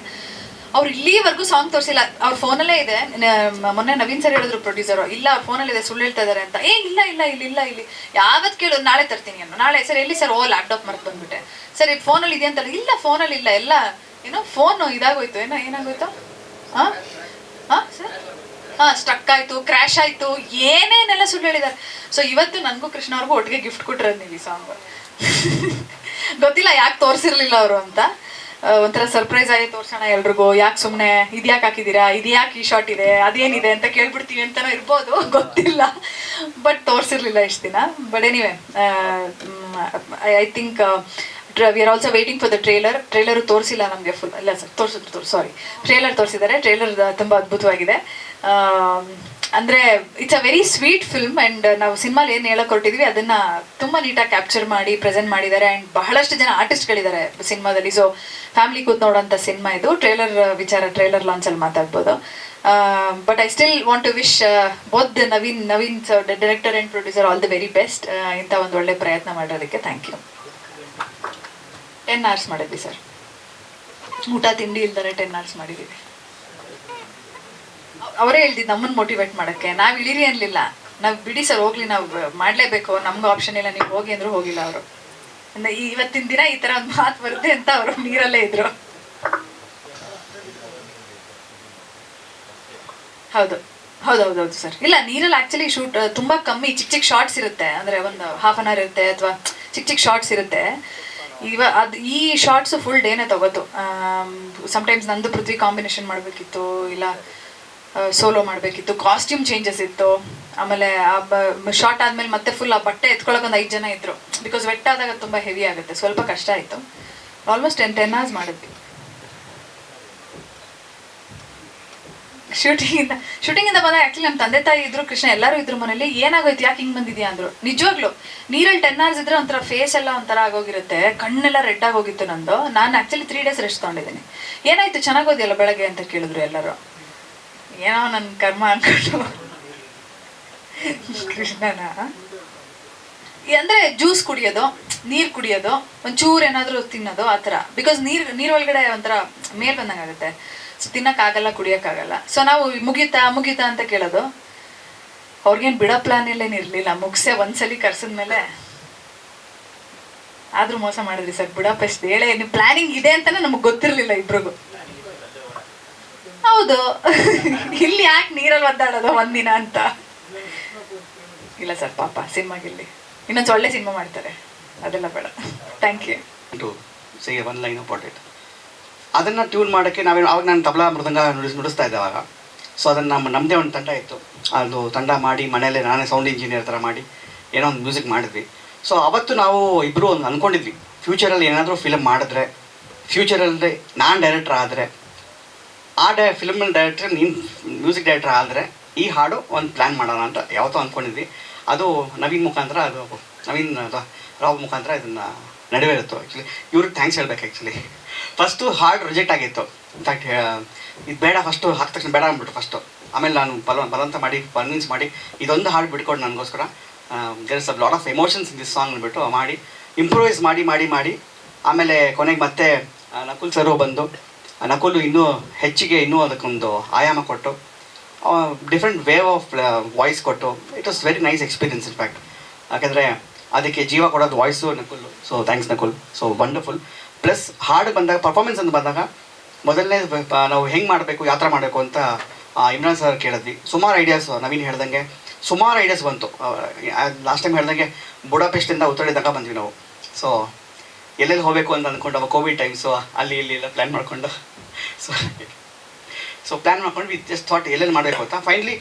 [SPEAKER 3] ಅವ್ರು ಇಲ್ಲಿವರೆಗೂ ಸಾಂಗ್ ತೋರಿಸಿಲ್ಲ. ಅವ್ರ ಫೋನಲ್ಲೇ ಇದೆ. ಮೊನ್ನೆ ನವೀನ್ ಸರ್ ಹೇಳಿದ್ರು ಪ್ರೊಡ್ಯೂಸರು ಇಲ್ಲ, ಅವ್ರ ಫೋನಲ್ಲಿ ಇದೆ, ಸುಳ್ಳು ಹೇಳ್ತಾ ಇದಾರೆ ಅಂತ. ಏ, ಇಲ್ಲ ಇಲ್ಲ, ಇಲ್ಲಿ ಇಲ್ಲ, ಇಲ್ಲಿ ಯಾವತ್ತು ಕೇಳೋದು ನಾಳೆ ತರ್ತೀನಿ ಅನ್ನೋ. ನಾಳೆ ಸರ್, ಎಲ್ಲಿ ಸರ್? ಓ ಲ್ಯಾಪ್ಟಾಪ್ ಮರ್ತು ಬಂದ್ಬಿಟ್ಟೆ. ಸರ್ ಇದು ಫೋನಲ್ಲಿ ಇದೆ ಅಂತಲ್ಲ, ಇಲ್ಲ ಫೋನಲ್ಲಿ ಇಲ್ಲ, ಎಲ್ಲ, ಏನೋ ಫೋನ್ ಇದಾಗೋಯ್ತು. ಏನೋ, ಏನಾಗೋಯ್ತು? ಹಾಂ ಹಾಂ ಸರ್? ಹಾಂ ಸ್ಟಕ್ ಆಯಿತು ಕ್ರ್ಯಾಶ್ ಆಯಿತು, ಏನೇನೆಲ್ಲ ಸುಳ್ಳು ಹೇಳಿದ್ದಾರೆ. ಸೊ ಇವತ್ತು ನನಗೂ ಕೃಷ್ಣ ಅವ್ರಿಗೂ ಒಟ್ಟಿಗೆ ಗಿಫ್ಟ್ ಕೊಟ್ಟಿರೋದು ನೀವು ಈ ಸಾಂಗ್ ಗೊತ್ತಿಲ್ಲ, ಯಾಕೆ ತೋರಿಸಿರ್ಲಿಲ್ಲ ಅವರು ಅಂತ. ಒಂಥರ ಸರ್ಪ್ರೈಸ್ ಆಗಿ ತೋರ್ಸೋಣ ಎಲ್ರಿಗೂ. ಯಾಕೆ ಸುಮ್ಮನೆ ಇದ್ಯಾಕೆ ಹಾಕಿದ್ದೀರಾ? ಇದ್ಯಾಕೆ ಈ ಶಾರ್ಟ್ ಇದೆ? ಅದೇನಿದೆ ಅಂತ ಕೇಳ್ಬಿಡ್ತೀವಿ ಅಂತಾನೂ ಇರ್ಬೋದು. ಗೊತ್ತಿಲ್ಲ. ಬಟ್ ತೋರಿಸಿರ್ಲಿಲ್ಲ ಇಷ್ಟು ದಿನ. But anyway I think we are also waiting for the trailer trailer ತೋರಿಸಿಲ್ಲ ನಮಗೆ ಫುಲ್ ಇಲ್ಲ ಸರ್ ತೋರಿಸಿದ್ರು ಸಾರಿ ಟ್ರೇಲರ್ ತೋರಿಸಿದ್ದಾರೆ. ಟ್ರೇಲರ್ ತುಂಬ ಅದ್ಭುತವಾಗಿದೆ. ಅಂದರೆ it's a very sweet film and ನಾವು ಸಿನಿಮಾಲಿ ಏನು ಹೇಳಕ್ ಹೊರಟಿದ್ವಿ ಅದನ್ನು ತುಂಬ ನೀಟಾಗಿ ಕ್ಯಾಪ್ಚರ್ ಮಾಡಿ ಪ್ರೆಸೆಂಟ್ ಮಾಡಿದ್ದಾರೆ ಆ್ಯಂಡ್ ಬಹಳಷ್ಟು ಜನ ಆರ್ಟಿಸ್ಟ್ಗಳಿದ್ದಾರೆ ಸಿನಿಮಾದಲ್ಲಿ ಸೊ ಫ್ಯಾಮಿಲಿ ಕೂತ್ ನೋಡೋಂಥ ಸಿನಿಮಾ ಇದು. ಟ್ರೇಲರ್ ವಿಚಾರ ಟ್ರೇಲರ್ ಲಾಂಚಲ್ಲಿ ಮಾತಾಡ್ಬೋದು. But I still want to wish both Naveen Naveen director and producer all the very best ಇಂಥ ಒಂದು ಒಳ್ಳೆ ಪ್ರಯತ್ನ ಮಾಡಿರೋದಕ್ಕೆ ಥ್ಯಾಂಕ್ ಯು ಟೆನ್ ಅವರ್ಸ್ ಮಾಡಿದ್ವಿ ಸರ್ ಊಟ, ತಿಂಡಿ ಇಲ್ದರೆ ಟೆನ್ ಅವರ್ಸ್ ಮಾಡಿದ್ದೀವಿ ಅವ್- ಅವರೇ ಹೇಳ್ದಿದ್ದು ನಮ್ಮನ್ನು ಮೋಟಿವೇಟ್ ಮಾಡೋಕ್ಕೆ. ನಾವು ಇಳಿರಿ ಅನ್ಲಿಲ್ಲ. ನಾವು ಬಿಡಿ ಸರ್ ಹೋಗ್ಲಿ, ನಾವು ಮಾಡಲೇಬೇಕು. ನಮ್ಗೆ ಆಪ್ಷನ್ ಇಲ್ಲ, ನೀವು ಹೋಗಿ ಅಂದ್ರೂ ಹೋಗಿಲ್ಲ ಅವರು. ಅಂದ್ರೆ ಇವತ್ತಿನ ದಿನ ಈ ಥರ ಒಂದು ಮಾತು ಬರುತ್ತೆ ಅಂತ ಅವರು ನೀರಲ್ಲೇ ಇದ್ರು. ಹೌದು. ಹೌದು ಹೌದು ಹೌದು ಸರ್ ಇಲ್ಲ, ನೀರಲ್ಲಿ ಆಕ್ಚುಲಿ ಶೂಟ್ ತುಂಬಾ ಕಮ್ಮಿ ಚಿಕ್ಕ ಚಿಕ್ಕ ಶಾರ್ಟ್ಸ್ ಇರುತ್ತೆ. ಅಂದ್ರೆ ಒಂದು ಹಾಫ್ ಅನ್ ಅವರ್ ಇರುತ್ತೆ ಅಥವಾ ಚಿಕ್ಕ ಚಿಕ್ಕ ಶಾರ್ಟ್ಸ್ ಇರುತ್ತೆ. ಇವ ಅದು ಈ ಶಾರ್ಟ್ಸ್ ಫುಲ್ ಡೇನೇ ತಗೋತು ಸಮ್ಟೈಮ್ಸ್ ನಂದು ಪೃಥ್ವಿ ಕಾಂಬಿನೇಷನ್ ಮಾಡಬೇಕಿತ್ತು, ಇಲ್ಲ ಸೋಲೋ ಮಾಡಬೇಕಿತ್ತು ಕಾಸ್ಟ್ಯೂಮ್ ಚೇಂಜಸ್ ಇತ್ತು. ಆಮೇಲೆ ಆ ಶಾರ್ಟ್ ಆದಮೇಲೆ ಮತ್ತೆ ಫುಲ್ ಆ ಬಟ್ಟೆ ಎತ್ಕೊಳ್ಳೋಕೆ ಒಂದು ಐದು ಜನ ಇದ್ದರು ಬಿಕಾಸ್ ವೆಟ್ ಆದಾಗ ತುಂಬ ಹೆವಿ ಆಗುತ್ತೆ, ಸ್ವಲ್ಪ ಕಷ್ಟ ಆಯಿತು. ಆಲ್ಮೋಸ್ಟ್ ಟೆನ್ ಟೆನ್ ಅವರ್ಸ್ ಮಾಡಿದ್ವಿ. ಶೂಟಿಂಗಿಂದ ಶೂಟಿಂಗಿಂದ ಬಂದಾಗ ಆಕ್ಚುಲಿ ನಮ್ಮ ತಂದೆ ತಾಯಿ ಇದ್ರು, ಕೃಷ್ಣ ಎಲ್ಲರೂ ಇದ್ರು ಮನೇಲಿ, ಏನಾಗೋಯ್ತು, ಯಾಕೆ ಹಿಂಗ್ ಬಂದಿದ್ಯಾ ಅಂದ್ರು. ನಿಜವಾಗ್ಲು, ನೀರಲ್ಲಿ ಟೆನ್ ಅವರ್ಸ್ ಇದ್ರೆ ಒಂಥರ ಫೇಸ್ ಎಲ್ಲ ಒಂಥರ ಆಗೋಗಿರುತ್ತೆ, ಕಣ್ಣೆಲ್ಲ ರೆಡ್ ಆಗೋಗಿತ್ತು ನಂದು. ನಾನು ಆಕ್ಚುಲಿ ತ್ರೀ ಡೇಸ್ ರೆಸ್ಟ್ ತೊಗೊಂಡಿದ್ದೀನಿ. ಏನಾಯ್ತು ಚೆನ್ನಾಗಿ ಓದಿಯಲ್ಲ ಬೆಳಗ್ಗೆ ಅಂತ ಕೇಳಿದ್ರು ಎಲ್ಲರೂ. ಏನೋ ನನ್ನ ಕರ್ಮ ಅನ್ಕೊಂಡು. ಕೃಷ್ಣನ. ಅಂದರೆ ಜ್ಯೂಸ್ ಕುಡಿಯೋದು, ನೀರು ಕುಡಿಯೋದು, ಒಂಚೂರು ಏನಾದರೂ ತಿನ್ನೋದು, ಆ ಥರ. ಬಿಕಾಸ್ ನೀರು, ನೀರ್ ಒಳಗಡೆ ಒಂಥರ ಮೇಲ್ ಬಂದಂಗೆ ಆಗುತ್ತೆ ಸೊ ತಿನ್ನಕ್ಕಾಗಲ್ಲ, ಕುಡಿಯೋಕ್ಕಾಗಲ್ಲ. ಸೊ ನಾವು ಮುಗೀತಾ ಮುಗೀತಾ ಅಂತ ಕೇಳೋದು, ಅವ್ರಿಗೇನು ಬಿಡೋ ಪ್ಲಾನ್ ಎಲ್ಲೇನು ಇರಲಿಲ್ಲ. ಮುಗಿಸೆ ಒಂದ್ಸಲಿ ಕರ್ಸಿದ್ಮೇಲೆ ಆದರೂ ಮೋಸ ಮಾಡಿದ್ರಿ ಸರ್. ಬುಡಾಪೆಸ್ಟ್ ಹೇಳೇ ನಿಮ್ಮ ಪ್ಲಾನಿಂಗ್ ಇದೆ ಅಂತಲೇ ನಮಗೆ ಗೊತ್ತಿರಲಿಲ್ಲ ಇಬ್ರಿಗೂ. ಹೌದು. ಇಲ್ಲಿ ಯಾಕೆ ನೀರಲ್ಲಿ ಒದ್ದಾಡೋದು ಒಂದಿನ ಅಂತ. ಇಲ್ಲ ಸರ್, ಪಾಪ ಸಿನಿಮಾಗಿಲ್ಲಿ ಇನ್ನೊಂದು ಒಳ್ಳೆ ಸಿನಿಮಾ ಮಾಡ್ತಾರೆ. ಅದೆಲ್ಲ ಬೇಡ. Thank you
[SPEAKER 4] to say one line it ಅದನ್ನು ಟ್ಯೂನ್ ಮಾಡೋಕ್ಕೆ ನಾವೇನು ಅವಾಗ ನಾನು ತಬಲಾ ಮೃದಂಗ ನುಡಿಸ್, ನುಡಿಸ್ತಾ ಇದ್ದೆ ಅವಾಗ. ಸೊ ಅದನ್ನು ನಮ್ಮ ನಮ್ಮದೇ ಒಂದು ತಂಡ ಇತ್ತು. ಅದು ತಂಡ ಮಾಡಿ, ಮನೆಯಲ್ಲೇ ನಾನೇ ಸೌಂಡ್ ಇಂಜಿನಿಯರ್ ಥರ ಮಾಡಿ, ಏನೋ ಒಂದು ಮ್ಯೂಸಿಕ್ ಮಾಡಿದ್ವಿ. ಸೊ ಅವತ್ತು ನಾವು ಇಬ್ಬರು ಒಂದು ಅಂದ್ಕೊಂಡಿದ್ವಿ ಫ್ಯೂಚರಲ್ಲಿ ಏನಾದರೂ ಫಿಲಮ್ ಮಾಡಿದ್ರೆ ಫ್ಯೂಚರಲ್ಲಿ ನಾನು ಡೈರೆಕ್ಟರ್ ಆದರೆ, ಆ ಡೈ ಫಿಲ್ಮ್ ಡೈರೆಕ್ಟರ್ ನೀನು ಮ್ಯೂಸಿಕ್ ಡೈರೆಕ್ಟರ್ ಆದರೆ, ಈ ಹಾಡು ಒಂದು ಪ್ಲ್ಯಾನ್ ಮಾಡೋಣ ಅಂತ ಯಾವತ್ತೋ ಅಂದ್ಕೊಂಡಿದ್ವಿ ಅದು ನವೀನ್ ಮುಖಾಂತರ ಅದು, ನವೀನ್ ರಾವ್ ಮುಖಾಂತರ ಇದನ್ನು ನಡೆವೇರಿತ್ತು ಆ್ಯಕ್ಚುಲಿ ಇವ್ರಿಗೆ ಥ್ಯಾಂಕ್ಸ್ ಹೇಳ್ಬೇಕು ಆ್ಯಕ್ಚುಲಿ ಫಸ್ಟು ಹಾರ್ಡ್ ರಿಜೆಕ್ಟ್ ಆಗಿತ್ತು. ಇನ್ಫ್ಯಾಕ್ಟ್ ಇದು ಬೇಡ ಫಸ್ಟು ಹಾಕಿದ ತಕ್ಷಣ ಬೇಡ ಅಂದ್ಬಿಟ್ಟು ಫಸ್ಟು ಆಮೇಲೆ ನಾನು ಬಲ, ಬಲವಂತ ಮಾಡಿ ಕನ್ವಿನ್ಸ್ ಮಾಡಿ, ಇದೊಂದು ಹಾಡು ಬಿಟ್ಕೊಂಡು ನನಗೋಸ್ಕರ. There is a lot of emotions in this song ಅಂದ್ಬಿಟ್ಟು ಮಾಡಿ ಇಂಪ್ರೂವೈಸ್ ಮಾಡಿ ಮಾಡಿ ಮಾಡಿ. ಆಮೇಲೆ ಕೊನೆಗೆ ಮತ್ತೆ ನಕುಲ್ ಸರು ಬಂದು ನಕುಲ್ ಇನ್ನೂ ಹೆಚ್ಚಿಗೆ ಇನ್ನೂ ಅದಕ್ಕೊಂದು ಆಯಾಮ ಕೊಟ್ಟು ಡಿಫ್ರೆಂಟ್ ವೇವ್ ಆಫ್ ವಾಯ್ಸ್ ಕೊಟ್ಟು it was very nice experience in fact ಯಾಕೆಂದರೆ ಅದಕ್ಕೆ ಜೀವ ಕೊಡೋದು voice Nakul. So thanks Nakul. So wonderful plus ಹಾಡು ಬಂದಾಗ ಪರ್ಫಾರ್ಮೆನ್ಸ್ ಅಂತ ಬಂದಾಗ, ಮೊದಲನೇ ನಾವು ಹೆಂಗೆ ಮಾಡಬೇಕು ಯಾತ್ರ ಮಾಡಬೇಕು ಅಂತ ಇಮ್ರಾನ್ ಸರ್ ಕೇಳಿದ್ವಿ. ಸುಮಾರು ಐಡಿಯಾಸ್ ನವೀನ್ ಹೇಳ್ದಂಗೆ. ಸುಮಾರು ಐಡಿಯಾಸ್ ಬಂತು. ಲಾಸ್ಟ್ ಟೈಮ್ ಹೇಳ್ದಂಗೆ ಬುಡಾಪೆಸ್ಟಿಂದ ಉತ್ತರಡಿ ತನಕ ಬಂದ್ವಿ ನಾವು. ಸೊ ಎಲ್ಲೆಲ್ಲಿ ಹೋಗಬೇಕು ಅಂತ ಅಂದ್ಕೊಂಡು ಅವಾಗ ಕೋವಿಡ್ ಟೈಮ್ಸು ಅಲ್ಲಿ, ಇಲ್ಲಿ ಎಲ್ಲ ಪ್ಲ್ಯಾನ್ ಮಾಡಿಕೊಂಡು. ಸೊ ಸೊ ಪ್ಲ್ಯಾನ್ ಮಾಡ್ಕೊಂಡು ವಿ ಜಸ್ಟ್ ಥಾಟ್ ಎಲ್ಲೆಲ್ಲಿ ಮಾಡಬೇಕು ಅಂತ. ಫೈನಲಿ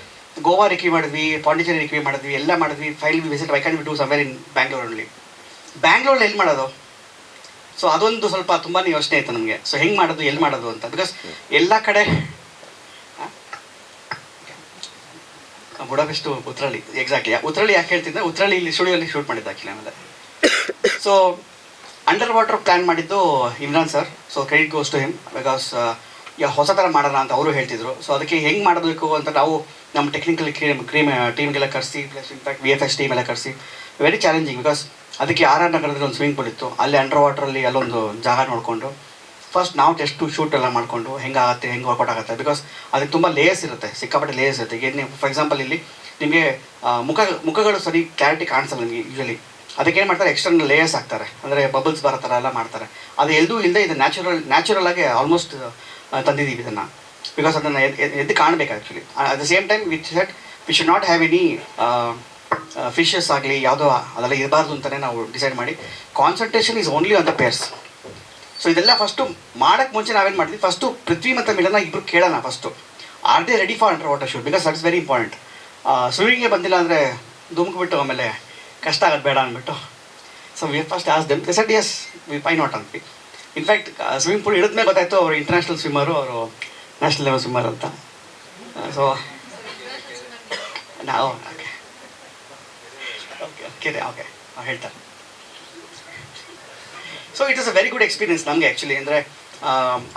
[SPEAKER 4] ಗೋವಾ ರಿಕ್ವಿ ಮಾಡಿದ್ವಿ, ಪಾಂಡಿಚೇರಿ ರಿಕ್ವಿ ಮಾಡಿದ್ವಿ, ಎಲ್ಲ ಮಾಡಿದ್ವಿ. File we visit why can we do somewhere in Bangalore only ಬ್ಯಾಂಗ್ಳೂರಲ್ಲಿ ಎಲ್ಲಿ ಮಾಡೋದು? ಸೊ ಅದೊಂದು ಸ್ವಲ್ಪ ತುಂಬಾ ಯೋಚನೆ ಆಯಿತು ನಮಗೆ. ಸೊ ಹೆಂಗೆ ಮಾಡೋದು, ಎಲ್ಲಿ ಮಾಡೋದು ಅಂತ. ಬಿಕಾಸ್ ಎಲ್ಲ ಕಡೆ ಬುಡಾಪೆಸ್ಟು ಉತ್ರಳ್ಳಿ ಎಕ್ಸಾಕ್ಟ್ಲಿ ಉತ್ರಳ್ಳಿ ಯಾಕೆ ಹೇಳ್ತಿದ್ದೆ? ಉತ್ರಳ್ಳಿ ಇಲ್ಲಿ ಸ್ಟುಡಿಯೋಲಿ ಶೂಟ್ ಮಾಡಿದ್ದು ಆ್ಯಕ್ಚುಲಿ ಆಮೇಲೆ. ಸೊ ಅಂಡರ್ ವಾಟರ್ ಪ್ಲ್ಯಾನ್ ಮಾಡಿದ್ದು Imran sir so credit goes to him because yeah ಹೊಸ ಥರ ಮಾಡೋಣ ಅಂತ ಅವರು ಹೇಳ್ತಿದ್ರು. ಸೊ ಅದಕ್ಕೆ ಹೆಂಗೆ ಮಾಡಬೇಕು ಅಂತ ನಾವು ನಮ್ಮ ಟೆಕ್ನಿಕಲ್ ಕ್ರೀಮ್ ಕ್ರೀಮ್ ಟೀಮ್ಗೆಲ್ಲ ಕರೆಸಿ plus in fact V F S team ಎಲ್ಲ ಕರೆಸಿ. ವೆರಿ ಚಾಲೆಂಜಿಂಗ್ ಬಿಕಾಸ್ ಅದಕ್ಕೆ ಆರ್ ಆರ್ ನಗರದಲ್ಲಿ ಒಂದು ಸ್ವಿಮ್ಮಿಂಗ್ ಪೂಲ್ ಇತ್ತು. ಅಲ್ಲಿ ಅಂಡರ್ ವಾಟ್ರಲ್ಲಿ ಅಲ್ಲೊಂದು ಜಾಗ ನೋಡಿಕೊಂಡು ಫಸ್ಟ್ ನಾವು ಟೆಸ್ಟು ಶೂಟ್ ಎಲ್ಲ ಮಾಡಿಕೊಂಡು ಹೆಂಗಾಗುತ್ತೆ ಹೆಂಗೆ ವರ್ಕೌಟ್ ಆಗುತ್ತೆ ಬಿಕಾಸ್ ಅದಕ್ಕೆ ತುಂಬ ಲೇಯರ್ಸ್ ಇರುತ್ತೆ, ಸಿಕ್ಕಾಪಟ್ಟೆ ಲೇಯರ್ಸ್ ಇರುತ್ತೆ. ಈಗ ಫಾರ್ ಎಕ್ಸಾಂಪಲ್ ಇಲ್ಲಿ ನಿಮಗೆ ಮುಖ, ಮುಖಗಳು ಸರಿ ಕ್ಲಾರಿಟಿ ಕಾಣಿಸಲ್ಲ ನಿಮಗೆ ಯೂಶಲಿ ಅದಕ್ಕೆ ಏನು ಮಾಡ್ತಾರೆ ಎಕ್ಸ್ಟರ್ನಲ್ ಲೇಯರ್ಸ್ ಹಾಕ್ತಾರೆ. ಅಂದರೆ ಬಬಲ್ಸ್ ಬರೋ ಥರ ಎಲ್ಲ ಮಾಡ್ತಾರೆ. ಅದು ಎಲ್ಲದೂ ಇಲ್ಲದೆ ಇದು ನ್ಯಾಚುರಲ್ ನ್ಯಾಚುರಲ್ ಆಗಿ ಆಲ್ಮೋಸ್ಟ್ ತಂದಿದ್ದೀವಿ ಇದನ್ನು. ಬಿಕಾಸ್ ಅದನ್ನು ಎದ್ದು ಕಾಣಬೇಕು actually at the same time which set we should not have any fishes ಆಗಲಿ ಯಾವುದೋ ಅದೆಲ್ಲ ಇರಬಾರ್ದು ಅಂತಲೇ ನಾವು ಡಿಸೈಡ್ ಮಾಡಿ concentration is only on the pairs so ಇದೆಲ್ಲ ಫಸ್ಟು ಮಾಡೋಕ್ಕೆ ಮುಂಚೆ ನಾವೇನು ಮಾಡ್ತೀವಿ? ಫಸ್ಟು ಪೃಥ್ವಿ ಮತ್ತು ಮಿಲನ ಇಬ್ಬರು ಕೇಳೋಣ first are they ready for under water shoot because that's very important ಸ್ವಿಮ್ಮಿಂಗ್ಗೆ ಬಂದಿಲ್ಲ ಅಂದರೆ ಧುಮುಕ್ಬಿಟ್ಟು ಆಮೇಲೆ ಕಷ್ಟ ಆಗೋದು ಬೇಡ ಅಂದ್ಬಿಟ್ಟು. So we first ask them set yes we five not ಅಂದ್ವಿ. ಇನ್ಫ್ಯಾಕ್ಟ್ ಸ್ವಿಮ್ಮಿಂಗ್ ಪೂಲ್ ಹಿಡಿದ್ಮೇಲೆ ಗೊತ್ತಾಯ್ತು ಅವರು ಇಂಟರ್ನ್ಯಾಷನಲ್ ಸ್ವಿಮ್ಮರು ಅವರು ನ್ಯಾಷನಲ್ ಲೆವೆಲ್ ಸ್ವಿಮ್ಮರ್ ಅಂತ. ಸೊ ನಾವು ಓಕೆ ಓಕೆ ಓಕೆ ಹೇಳ್ತಾರೆ so it is a very good experience ನಮಗೆ ಆ್ಯಕ್ಚುಲಿ ಅಂದರೆ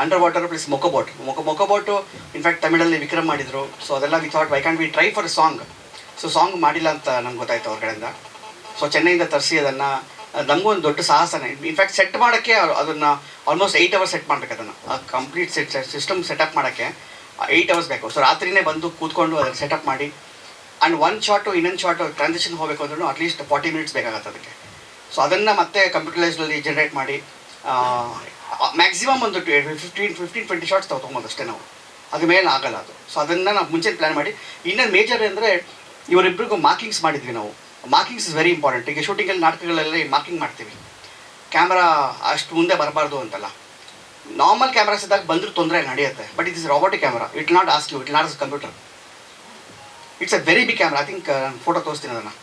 [SPEAKER 4] ಅಂಡರ್ ವಾಟರ್ ಪ್ಲೀಸ್ ಮೊಕೊಬೋಟ್ ಮೊಕ ಮೊಕೊಬೋಟು ಇನ್ಫ್ಯಾಕ್ಟ್ ತಮಿಳಲ್ಲಿ ವಿಕ್ರಮ್ ಮಾಡಿದರು. ಸೊ ಅದೆಲ್ಲ we thought why can we try for song so song ಮಾಡಿಲ್ಲ ಅಂತ ನಂಗೆ ಗೊತ್ತಾಯ್ತು ಕಡೆಯಿಂದ ಸೊ ಚೆನ್ನೈಯಿಂದ ತರಿಸಿ ಅದನ್ನು. ನಮಗೂ ಒಂದು ದೊಡ್ಡ ಸಾಹಸನೇ. ಇನ್ಫ್ಯಾಕ್ಟ್ ಸೆಟ್ ಮಾಡೋಕ್ಕೆ ಅದನ್ನು ಆಲ್ಮೋಸ್ಟ್ ಏಯ್ಟ್ ಅವರ್ಸ್ ಸೆಟ್ ಮಾಡಬೇಕು ಅದನ್ನು. ಕಂಪ್ಲೀಟ್ ಸೆಟ್ ಸಿಸ್ಟಮ್ ಸೆಟಪ್ ಮಾಡೋಕ್ಕೆ ಏಯ್ಟ್ ಅವರ್ಸ್ ಬೇಕು. ಸೊ ರಾತ್ರಿನೇ ಬಂದು ಕೂತ್ಕೊಂಡು ಅದನ್ನು ಸೆಟಪ್ ಮಾಡಿ ಆ್ಯಂಡ್ ಒನ್ ಶಾಟು ಇನ್ನೊಂದು ಶಾಟು ಟ್ರಾನ್ಸಾಕ್ಷನ್ ಹೋಗಬೇಕು ಅಂದ್ರೂ ಅಟ್ಲೀಸ್ಟ್ ಫಾರ್ಟಿ ಮಿನಿಟ್ಸ್ ಬೇಕಾಗತ್ತೆ ಅದಕ್ಕೆ. ಸೊ ಅದನ್ನು ಮತ್ತೆ ಕಂಪ್ಯೂಟರೈಸ್ಡಲ್ಲಿ ಜನ್ರೇಟ್ ಮಾಡಿ ಮ್ಯಾಕ್ಸಿಮಮ್ ಒಂದು ಫಿಫ್ಟೀನ್ ಫಿಫ್ಟೀನ್ ಟ್ವೆಂಟಿ ಶಾರ್ಟ್ಸ್ ತೊಗೊಬೋದು ಅಷ್ಟೇ ನಾವು. ಅದು ಮೇಲೆ ಆಗಲ್ಲ ಅದು. ಸೊ ಅದನ್ನು ನಾವು ಮುಂಚೆ ಪ್ಲ್ಯಾನ್ ಮಾಡಿ. ಇನ್ನೊಂದು ಮೇಜರ್ ಅಂದರೆ ಇವರಿಬ್ಬರಿಗೂ ಮಾರ್ಕಿಂಗ್ಸ್ ಮಾಡಿದ್ವಿ ನಾವು. ಮಾರ್ಕಿಂಗ್ಸ್ ಇಸ್ ವೆರಿ ಇಂಪಾರ್ಟೆಂಟ್ ಈಗ ಶೂಟಿಂಗಲ್ಲಿ ನಾಟಕಗಳಲ್ಲಿ ಮಾರ್ಕಿಂಗ್ ಮಾಡ್ತೀವಿ. ಕ್ಯಾಮ್ರಾ ಅಷ್ಟು ಮುಂದೆ ಬರಬಾರ್ದು ಅಂತಲ್ಲ. ನಾರ್ಮಲ್ ಕ್ಯಾಮ್ರಾಸ್ ಇದ್ದಾಗ ಬಂದರೂ ತೊಂದರೆ ನಡೆಯುತ್ತೆ. But it is robotic camera it not ask you it not computer it's a very big camera I think photo ತೋರಿಸ್ತೀನಿ ಅದನ್ನು.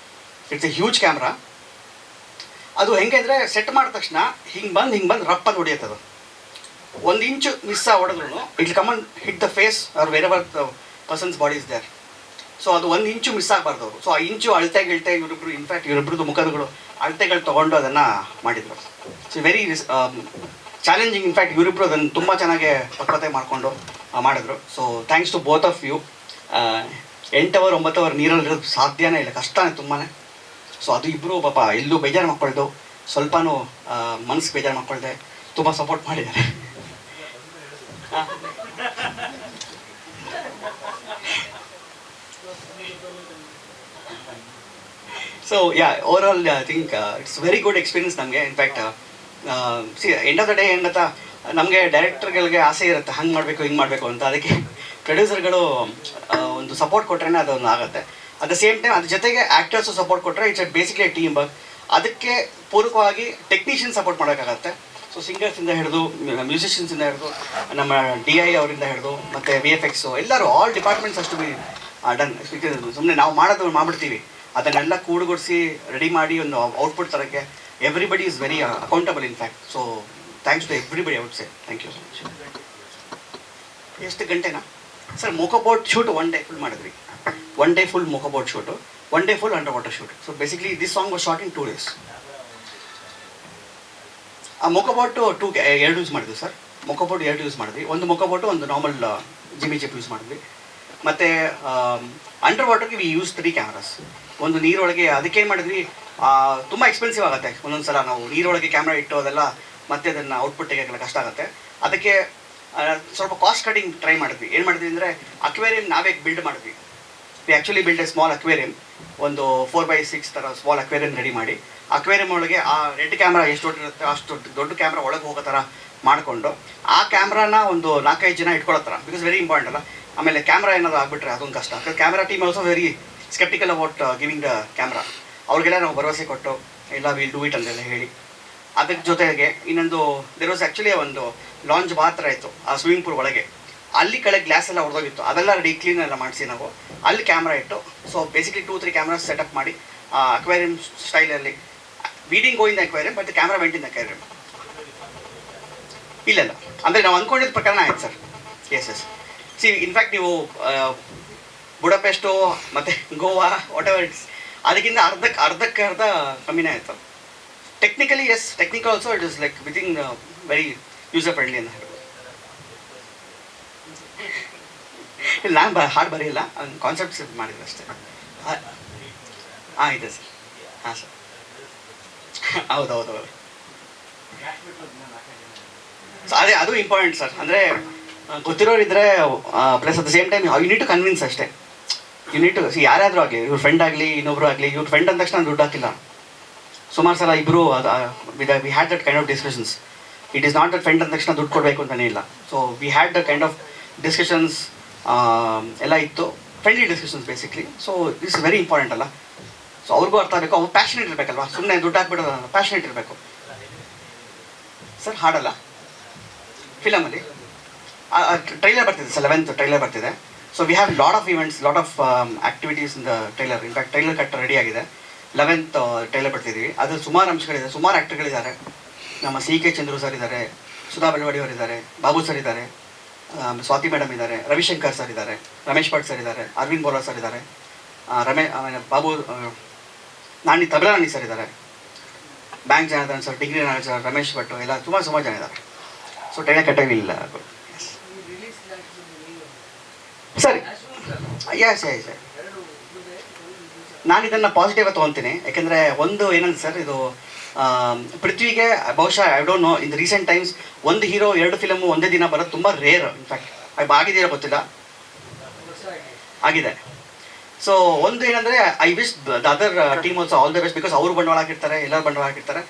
[SPEAKER 4] ಇಟ್ಸ್ ಎ ಹ್ಯೂಜ್ ಕ್ಯಾಮ್ರಾ ಅದು ಹೆಂಗೆ ಅಂದರೆ ಸೆಟ್ ಮಾಡಿದ ತಕ್ಷಣ ಹಿಂಗೆ ಬಂದು ಹಿಂಗೆ ಬಂದು ರಪ್ಪ ಹೊಡಿಯುತ್ತೆ ಅದು. ಒಂದು ಇಂಚು ಮಿಸ್ ಹೊಡೆದ್ರು it come on hit the face or wherever ever the person's body is there so ಅದು ಒಂದು ಇಂಚು ಮಿಸ್ ಆಗಬಾರ್ದು ಅವರು. ಸೊ ಆ ಇಂಚು ಅಳತೆ ಗಿಳ್ತೆ ಇವರಿಬ್ರು ಇನ್ಫ್ಯಾಕ್ಟ್ ಇವರಿಬ್ರದ್ದು ಮುಖದಗಳು ಅಳತೆಗಳು ತೊಗೊಂಡು ಅದನ್ನು ಮಾಡಿದರು. ಸೊ ವೆರಿ ಚಾಲೆಂಜಿಂಗ್ ಇನ್ಫ್ಯಾಕ್ಟ್ ಇವರಿಬ್ರು ಅದನ್ನು ತುಂಬ ಚೆನ್ನಾಗಿ ಪಕ್ವತೆ ಮಾಡಿಕೊಂಡು ಮಾಡಿದ್ರು. So thanks to both of you ಎಂಟು ಅವರ್ ಒಂಬತ್ತು ಅವರ್ ನೀರಲ್ಲಿ ಇರೋದು ಸಾಧ್ಯನೇ ಇಲ್ಲ. ಕಷ್ಟನೇ ತುಂಬಾ ಸೊ ಅದು ಇಬ್ಬರು ಪಾಪ ಎಲ್ಲೂ ಬೇಜಾರು ಮಾಡ್ಕೊಳ್ದು, ಸ್ವಲ್ಪನೂ ಮನಸ್ಸು ಬೇಜಾರು ಮಾಡ್ಕೊಳ್ದೆ ತುಂಬ ಸಪೋರ್ಟ್ ಮಾಡಿದ್ದಾರೆ. So yeah over all I think it's very good experience ನಮಗೆ. In fact see end of the day ಏನತ್ತ ನಮಗೆ ಡೈರೆಕ್ಟರ್ಗಳಿಗೆ ಆಸೆ ಇರುತ್ತೆ, ಹಂಗೆ ಮಾಡಬೇಕು, ಹಿಂಗೆ ಮಾಡಬೇಕು ಅಂತ. ಅದಕ್ಕೆ ಪ್ರೊಡ್ಯೂಸರ್ಗಳು ಒಂದು ಸಪೋರ್ಟ್ ಕೊಟ್ರೆ ಅದೊಂದು ಆಗುತ್ತೆ. ಅಟ್ ದ ಸೇಮ್ ಟೈಮ್ ಅದ್ರ ಜೊತೆಗೆ ಆ್ಯಕ್ಟರ್ಸು ಸಪೋರ್ಟ್ ಕೊಟ್ಟರೆ ಇಟ್ಸ್ ಬೇಸಿಕ್ಲಿ ಟೀಮ್ ಅದಕ್ಕೆ ಪೂರಕವಾಗಿ ಟೆಕ್ನಿಷಿಯನ್ ಸಪೋರ್ಟ್ ಮಾಡೋಕ್ಕಾಗತ್ತೆ. ಸೊ ಸಿಂಗರ್ಸಿಂದ ಹಿಡಿದು ಮ್ಯೂಸಿಷಿಯನ್ಸಿಂದ ಹಿಡಿದು, ನಮ್ಮ ಡಿ ಐ ಅವರಿಂದ ಹಿಡಿದು, ಮತ್ತು ವಿ ಎಫ್ ಎಕ್ಸು ಎಲ್ಲರೂ ಆಲ್ ಡಿಪಾರ್ಟ್ಮೆಂಟ್ಸ್ ಅಷ್ಟು ಬಿ ಡನ್ ಸುಮ್ಮನೆ ನಾವು ಮಾಡೋದು ಮಾಡ್ಬಿಡ್ತೀವಿ. ಅದನ್ನೆಲ್ಲ ಕೂಡುಗೊಡಿಸಿ ರೆಡಿ ಮಾಡಿ ಒಂದು output ತರೋಕ್ಕೆ everybody is very accountable in fact so thanks to everybody out say thank you so much ಎಷ್ಟು ಗಂಟೆನಾ? Sir ಮುಖಬೋಟ್ shoot one day full ಮಾಡಿದ್ರಿ. One day full ಮುಖಬೋಟ್ shoot one day full under water shoot so basically this song was shot in two days ಆ ಮುಖಬೋಟು ಟೂ ಎರಡು ಯೂಸ್ ಮಾಡಿದ್ವಿ ಸರ್ ಮೊಕೊಬೋಟ್ ಎರಡು ಯೂಸ್ ಮಾಡಿದ್ವಿ. ಒಂದು ಮುಖಬೋಟು ಒಂದು ನಾರ್ಮಲ್ ಜಿಮಿ ಚಿಪ್ ಯೂಸ್ ಮಾಡಿದ್ವಿ. ಮತ್ತು ಅಂಡರ್ ವಾಟರ್ಗೆ ವಿ ಯೂಸ್ ತ್ರೀ ಕ್ಯಾಮ್ರಾಸ್ ಒಂದು ನೀರೊಳಗೆ ಅದಕ್ಕೆ ಮಾಡಿದ್ವಿ? ತುಂಬ ಎಕ್ಸ್ಪೆನ್ಸಿವ್ ಆಗುತ್ತೆ. ಒಂದೊಂದು ಸಲ ನಾವು ನೀರೊಳಗೆ ಕ್ಯಾಮ್ರಾ ಇಟ್ಟು ಅದೆಲ್ಲ ಮತ್ತೆ ಅದನ್ನು ಔಟ್ಪುಟ್ ತೆಗೆಯೋಕ್ಕೆಲ್ಲ ಕಷ್ಟ ಆಗುತ್ತೆ. ಅದಕ್ಕೆ ಸ್ವಲ್ಪ ಕಾಸ್ಟ್ ಕಟಿಂಗ್ ಟ್ರೈ ಮಾಡಿದ್ವಿ. ಏನು ಮಾಡಿದ್ವಿ ಅಂದರೆ ಅಕ್ವೇರಿಯಂ ನಾವೇ ಬಿಲ್ಡ್ ಮಾಡಿದ್ವಿ. We actually build a small aquarium ಒಂದು ಫೋರ್ ಬೈ ಸಿಕ್ಸ್ ಥರ ಸ್ಮಾಲ್ ಅಕ್ವೇರಿಯಂ ರೆಡಿ ಮಾಡಿ. ಅಕ್ವೇರಿಯಂ ಒಳಗೆ ಆ ರೆಡ್ ಕ್ಯಾಮ್ರಾ ಎಷ್ಟು ದೊಡ್ಡ ಇರುತ್ತೆ, ಅಷ್ಟು ದೊಡ್ಡ ದೊಡ್ಡ ಕ್ಯಾಮ್ರಾ ಒಳಗೆ ಹೋಗೋ ಥರ ಮಾಡಿಕೊಂಡು, ಆ ಕ್ಯಾಮ್ರಾನ ಒಂದು ನಾಲ್ಕೈದು ಜನ ಇಟ್ಕೊಳ್ಳೋ ಥರ ಬಿಕಾಸ್ ವೆರಿ ಇಂಪಾರ್ಟೆಂಟ್ ಅಲ್ಲ. ಆಮೇಲೆ ಕ್ಯಾಮ್ರಾ ಏನಾದರೂ ಆಗಿಬಿಟ್ರೆ ಅದೊಂದು ಕಷ್ಟ. Camera team also very sceptical about giving the camera ಅವ್ರಿಗೆಲ್ಲ ನಾವು ಭರವಸೆ ಕೊಟ್ಟು, ಇಲ್ಲ ವಿಲ್ ಡೂ ಇಟ್ ಅಂತೆಲ್ಲ ಹೇಳಿ. ಅದ್ರ ಜೊತೆಗೆ ಇನ್ನೊಂದು ದೇರ್ ವಾಸ್ ಆ್ಯಕ್ಚುಲಿ ಒಂದು ಲಾಂಚ್ ಮಾತ್ರ ಇತ್ತು, ಆ ಸ್ವಿಮ್ಮಿಂಗ್ ಪೂಲ್ ಒಳಗೆ. ಅಲ್ಲಿ ಕಡೆ ಗ್ಲಾಸ್ ಎಲ್ಲ ಹೊಡೆದೋಗಿತ್ತು ಅದೆಲ್ಲ ರೆಡಿ ಕ್ಲೀನ್ ಎಲ್ಲ ಮಾಡಿಸಿ ನಾವು. ಅಲ್ಲಿ ಕ್ಯಾಮ್ರಾ ಇಟ್ಟು so basically two three camera setup ಮಾಡಿ ಅಕ್ವೇರಿಯಂ ಸ್ಟೈಲಲ್ಲಿ ವೀಡಿಂಗ್ ಗೋಯಿಂದ ಅಕ್ವೇರಿಯಂ ಬಟ್ ಕ್ಯಾಮ್ರಾ ವೆಂಟಿಂದ ಅಕ್ವೇರಿಯಂ ಇಲ್ಲ ಇಲ್ಲ ಅಂದರೆ ನಾವು ಅಂದ್ಕೊಂಡಿದ್ದ ಪ್ರಕರಣ ಆಯ್ತು sir. Yes yes see in fact ನೀವು ಬುಡಪೆಸ್ಟು, ಮತ್ತು ಗೋವಾ ವಾಟ್ ಎವರ್ ಇಟ್ಸ್ ಅದಕ್ಕಿಂತ ಅರ್ಧಕ್ಕೆ ಅರ್ಧಕ್ಕೆ ಅರ್ಧ ಕಮ್ಮಿನೇ ಆಯಿತು. Technically yes technical also it is like within very user friendly ಅಂತ ಹೇಳ್ಬೋದು. ಇಲ್ಲ ನಾನು ಬ, ಹಾಡು ಬರೆಯಿಲ್ಲ ಕಾನ್ಸೆಪ್ಟ್ಸ್ ಮಾಡಿದ್ರು ಅಷ್ಟೇ. ಹಾಂ ಇದೆ ಸರ್. ಹಾಂ, ಸರ್. ಹೌದು ಹೌದು ಹೌದು ಅದೇ, ಅದು ಇಂಪಾರ್ಟೆಂಟ್ ಸರ್. ಅಂದರೆ ಗೊತ್ತಿರೋರು ಇದ್ದರೆ plus at the same time you need to convince ಅಷ್ಟೇ. ಯು ನೀಟ್ ಸಿ ಯಾರಾದರೂ ಆಗಲಿ, ಇವ್ರ ಫ್ರೆಂಡ್ ಆಗಲಿ, ಇನ್ನೊಬ್ರು ಆಗಲಿ, ಇವ್ರ ಫ್ರೆಂಡ್ ಅಂದ ತಕ್ಷಣ ದುಡ್ಡು ಹಾಕಿಲ್ಲ ಸುಮಾರು ಸಲ ಇಬ್ಬರು we had that kind of discussions it is not that friend ಅಂದ ತಕ್ಷಣ ದುಡ್ಡು ಕೊಡಬೇಕು ಅಂತಲೇ ಇಲ್ಲ. So we had the kind of discussions ಎಲ್ಲ ಇತ್ತು. Friendly discussions basically so it's very important ಅಲ್ಲ. ಸೊ ಅವ್ರಿಗೂ ಅರ್ಥ ಆಗಬೇಕು. ಅವ್ರು ಪ್ಯಾಷನೇಟ್ ಇರಬೇಕಲ್ವಾ? ಸುಮ್ಮನೆ ದುಡ್ಡು ಹಾಕ್ಬಿಡೋದಲ್ಲ ಪ್ಯಾಷನೇಟ್ ಇರಬೇಕು. ಸರ್ ಹಾಡಲ್ಲ. ಫಿಲಮಲ್ಲಿ ಟ್ರೈಲರ್ ಬರ್ತಿದೆ. ಸರ್ ಲೆವೆಂತ್ ಟ್ರೈಲರ್ ಬರ್ತಿದೆ. So we have lot of events lot of activities in the trailer in fact trailer cut ready ಆಗಿದೆ ಲೆವೆಂತ್ ಟೈಲರ್ ಬರ್ತಿದ್ದೀವಿ ಅದು ಸುಮಾರು ಅಂಶಗಳಿದೆ. ಸುಮಾರು ಆ್ಯಕ್ಟರ್ಗಳಿದ್ದಾರೆ ನಮ್ಮ ಸಿ ಕೆ ಚಂದ್ರು ಸರ್ ಇದ್ದಾರೆ ಸುಧಾ ಬೆಳವಡಿ ಅವರು ಇದ್ದಾರೆ ಬಾಬು ಸರ್ ಇದ್ದಾರೆ ಆಮ್, ಸ್ವಾತಿ ಮೇಡಮ್ ಇದ್ದಾರೆ ರವಿಶಂಕರ್ ಸರ್ ಇದ್ದಾರೆ ರಮೇಶ್ ಭಟ್ ಸರ್ ಇದ್ದಾರೆ ಅರವಿಂದ್ ಬೋರಾ ಸರ್ ಇದ್ದಾರೆ ರಮೇ ಬಾಬು ನಾಣಿ ತಬಲಾ ನಾಣಿ ಸರ್ ಇದ್ದಾರೆ. Bank Janardhan sir degree sir Ramesh Bhat ಎಲ್ಲ ತುಂಬ ಸುಮಾರು ಜನ ಇದ್ದಾರೆ. ಸೊ ಟೈಲರ್ ಕಟ್ಟಾಗಿಲ್ಲ ಸರಿ. ಎಸ್ ಎಸ್ ನಾನು ಇದನ್ನು ಪಾಸಿಟಿವ್ ತೊಗೊತೀನಿ. ಯಾಕೆಂದರೆ ಒಂದು ಏನಂತ ಸರ್, ಇದು ಪೃಥ್ವಿಗೆ ಬಹುಶಃ I don't know in recent times ಒಂದು ಹೀರೋ ಎರಡು ಫಿಲಮು ಒಂದೇ ದಿನ ಬರೋದು ತುಂಬ ರೇರ್ ಇನ್ಫ್ಯಾಕ್ಟ್ ಅದು ಆಗಿದೆಯೋ ಗೊತ್ತಿಲ್ಲ. ಆಗಿದೆ. ಸೊ ಒಂದು ಏನಂದರೆ I wish the other team also all the best because ಅವರು ಬಂಡವಾಳ ಹಾಕಿರ್ತಾರೆ, ಎಲ್ಲರೂ ಬಂಡವಾಳ ಹಾಕಿರ್ತಾರೆ.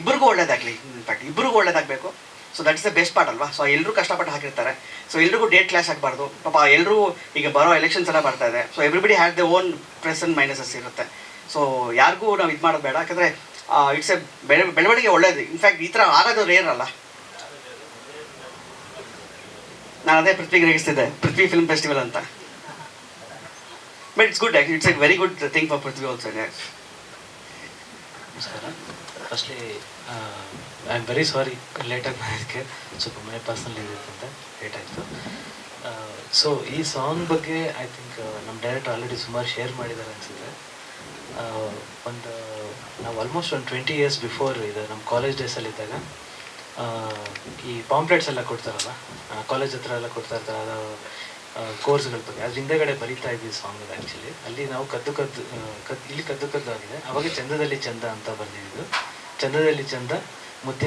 [SPEAKER 4] ಇಬ್ಬರಿಗೂ ಒಳ್ಳೇದಾಗಲಿ. ಇನ್ಫ್ಯಾಕ್ಟ್ ಇಬ್ಬರಿಗೂ ಒಳ್ಳೇದಾಗಬೇಕು. So that is the best part ಅಲ್ವಾ? ಸೊ ಎಲ್ಲರೂ ಕಷ್ಟಪಟ್ಟು ಹಾಕಿರ್ತಾರೆ. ಸೊ ಎಲ್ರಿಗೂ ಡೇಟ್ ಕ್ಲಾಸ್ ಆಗಬಾರ್ದು. ಪಾಪ ಎಲ್ಲರೂ ಈಗ ಬರೋ ಎಲೆಕ್ಷನ್ಸ್ ಎಲ್ಲ ಬರ್ತಾ ಇದೆ. So everybody had the own pros and minuses ಇರುತ್ತೆ. ಸೊ ಯಾರಿಗೂ ನಾವು ಇದು ಮಾಡೋದು ಬೇಡ. ಯಾಕಂದರೆ ಇಟ್ಸ್ ಎ ಬೆಳೆ, ಬೆಳವಣಿಗೆ ಒಳ್ಳೇದು. ಇನ್ಫ್ಯಾಕ್ಟ್ ಈ ಥರ ಆಗೋದು ರೇರ್ ಅಲ್ಲ. ನಾನು ಅದೇ ಪೃಥ್ವಿಗೆ ರೇಗಿಸ್ತಿದ್ದೆ ಪೃಥ್ವಿ ಫಿಲ್ಮ್ ಫೆಸ್ಟಿವಲ್ ಅಂತ. But it's good it's a very good thing for Prithvi also
[SPEAKER 5] ನಮಸ್ಕಾರ. Firstly I am very sorry ಲೇಟಾಗಿ ಮಾಡೋದಕ್ಕೆ ಸ್ವಲ್ಪ ಮನೆ ಪರ್ಸನಲ್ ಇರುತ್ತೆ ಲೇಟ್ ಆಯಿತು. ಸೊ ಈ ಸಾಂಗ್ ಬಗ್ಗೆ ಐ ಥಿಂಕ್ ನಮ್ಮ ಡೈರೆಕ್ಟರ್ ಆಲ್ರೆಡಿ ಸುಮಾರು ಶೇರ್ ಮಾಡಿದ್ದಾರೆ ಅನಿಸುತ್ತೆ. ಒಂದು ನಾವು ಆಲ್ಮೋಸ್ಟ್ ಒಂದು ಟ್ವೆಂಟಿ ಇಯರ್ಸ್ ಬಿಫೋರ್ ಇದು ನಮ್ಮ ಕಾಲೇಜ್ ಡೇಸಲ್ಲಿದ್ದಾಗ ಈ ಪಾಂಪ್ಲೆಟ್ಸ್ ಎಲ್ಲ ಕೊಡ್ತಾರಲ್ಲ ಕಾಲೇಜ್ ಹತ್ರ ಎಲ್ಲ ಕೊಡ್ತಾ ಇರ್ತಾರೆ ಅದು ಕೋರ್ಸ್ಗಳ ಬಗ್ಗೆ. ಅದ್ರ ಹಿಂದೆಗಡೆ ಬರೀತಾ ಇದ್ವಿ ಸಾಂಗ್ ಆ್ಯಕ್ಚುಲಿ ಅಲ್ಲಿ ನಾವು ಕದ್ದು ಕದ್ದು ಆ, ಕದ್ ಇಲ್ಲಿ ಕದ್ದು ಕದ್ದು ಆಗಿದೆ ಅವಾಗ ಚಂದದಲ್ಲಿ ಚಂದ ಅಂತ ಬಂದಿದ್ದು. ಚಂದದಲ್ಲಿ ಚಂದ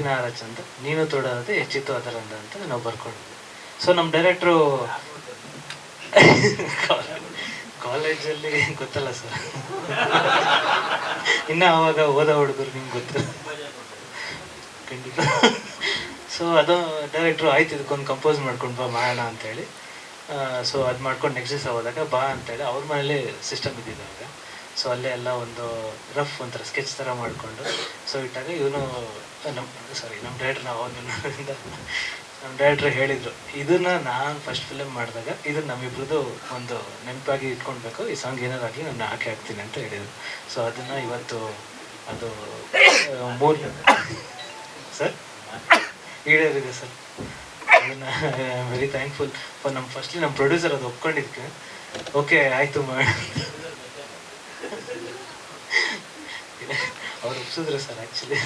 [SPEAKER 5] ಹಾರ ಚಂದ ನೀನು ತೊಡದೆ ಹೆಚ್ಚಿತ್ತು ಅದರಂದ ಅಂತ ನಾವು ಬರ್ಕೊಂಡಿದ್ವಿ ಸೊ ನಮ್ಮ ಡೈರೆಕ್ಟ್ರು ಕಾಲೇಜಲ್ಲಿ ಗೊತ್ತಲ್ಲ ಸರ್ ಇನ್ನು ಆವಾಗ ಓದ ಹುಡುಗರು ನಿಮ್ಗೆ ಗೊತ್ತಿಲ್ಲ. ಖಂಡಿತ. ಸೊ ಅದು ಡೈರೆಕ್ಟ್ರು ಆಯ್ತು ಇದಕ್ಕೊಂದು ಕಂಪೋಸ್ ಮಾಡ್ಕೊಂಡು ಬಾ, ಮಾಡೋಣ ಅಂತೇಳಿ. ಸೊ ಅದು ಮಾಡ್ಕೊಂಡು ನೆಕ್ಸ್ಟ್ ದಿವಸ ಹೋದಾಗ, ಬಾ ಅಂತೇಳಿ. ಅವ್ರ ಮನೇಲಿ ಸಿಸ್ಟಮ್ ಇದ್ದಿದ್ದಾಗ ಸೊ ಅಲ್ಲೇ ಎಲ್ಲ ಒಂದು ರಫ್ ಒಂಥರ ಸ್ಕೆಚ್ ಥರ ಮಾಡಿಕೊಂಡು ಸೊ ಇಟ್ಟಾಗ ಇವನು ನಮ್ಮ ಸಾರಿ ನಮ್ಮ ಡೈರೆಕ್ಟ್ರ್ ನಾವು ನಿಮ್ಮಿಂದ ನಮ್ಮ ಡೈರೆಕ್ಟ್ರ್ ಹೇಳಿದರು, ಇದನ್ನು ನಾನು ಫಸ್ಟ್ ಫಿಲಮ್ ಮಾಡಿದಾಗ ಇದನ್ನು ನಮ್ಮಿಬ್ರದ್ದು ಒಂದು ನೆನಪಾಗಿ ಇಟ್ಕೊಳ್ಬೇಕು, ಈ ಸಾಂಗ್ ಏನಾದ್ರು ಆಗಲಿ ನಾನು ಹಾಕಿ ಹಾಕ್ತೀನಿ ಅಂತ ಹೇಳಿದರು. ಸೊ ಅದನ್ನು ಇವತ್ತು ಅದು ಮೂರು ಸರ್ ಈಡೇರಿದೆ ಸರ್ ಅದನ್ನು ವೆರಿ ಥ್ಯಾಂಕ್ಫುಲ್ ನಮ್ಮ ಫಸ್ಟ್ಲಿ ನಮ್ಮ ಪ್ರೊಡ್ಯೂಸರ್ ಅದು ಒಪ್ಕೊಂಡಿದ್ದಕ್ಕೆ ಓಕೆ ಆಯಿತು ಮಾಡಿ ಅವ್ರು ಒಪ್ಸಿದ್ರು ಸರ್ ಆ್ಯಕ್ಚುಲಿ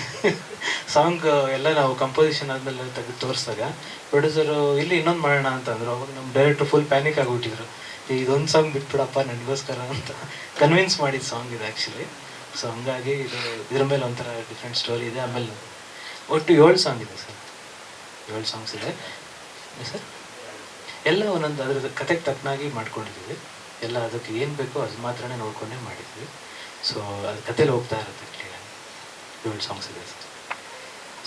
[SPEAKER 5] ಸಾಂಗ್ ಎಲ್ಲ ನಾವು ಕಂಪೋಸಿಷನ್ ಆದಮೇಲೆ ತೆಗೆದು ತೋರಿಸಿದಾಗ ಪ್ರೊಡ್ಯೂಸರು ಇಲ್ಲಿ ಇನ್ನೊಂದು ಮಾಡೋಣ ಅಂತಂದ್ರು ಅವಾಗ ನಮ್ಮ ಡೈರೆಕ್ಟ್ರು ಫುಲ್ ಪ್ಯಾನಿಕ್ ಆಗಿಬಿಟ್ಟಿದ್ರು. ಇದೊಂದು ಸಾಂಗ್ ಬಿಟ್ಬಿಡಪ್ಪ, ನನಗೋಸ್ಕರ ಅಂತ. ಕನ್ವಿನ್ಸ್ ಮಾಡಿದ ಸಾಂಗ್ ಇದೆ ಆ್ಯಕ್ಚುಲಿ ಸೊ ಹಂಗಾಗಿ ಇದು, ಇದ್ರ ಮೇಲೆ ಒಂಥರ ಡಿಫ್ರೆಂಟ್ ಸ್ಟೋರಿ ಇದೆ. ಆಮೇಲೆ ಒಟ್ಟು ಏಳು ಸಾಂಗ್ ಇದೆ ಸರ್. ಏಳು ಸಾಂಗ್ಸ್ ಇದೆ. ಸರ್? ಎಲ್ಲ ಒಂದೊಂದು ಅದ್ರ ಕತೆಗೆ ತಕ್ಕನಾಗಿ ಮಾಡ್ಕೊಂಡಿದ್ದೀವಿ ಎಲ್ಲ ಅದಕ್ಕೆ ಏನು ಬೇಕೋ ಅದು ಮಾತ್ರನೇ ನೋಡ್ಕೊಂಡೇ ಮಾಡಿದ್ವಿ. ಸೊ ಅದು ಕತೆಲಿ ಹೋಗ್ತಾ ಇರುತ್ತೆ. ಏಳು ಸಾಂಗ್ಸ್ ಇದೆ. ಸರ್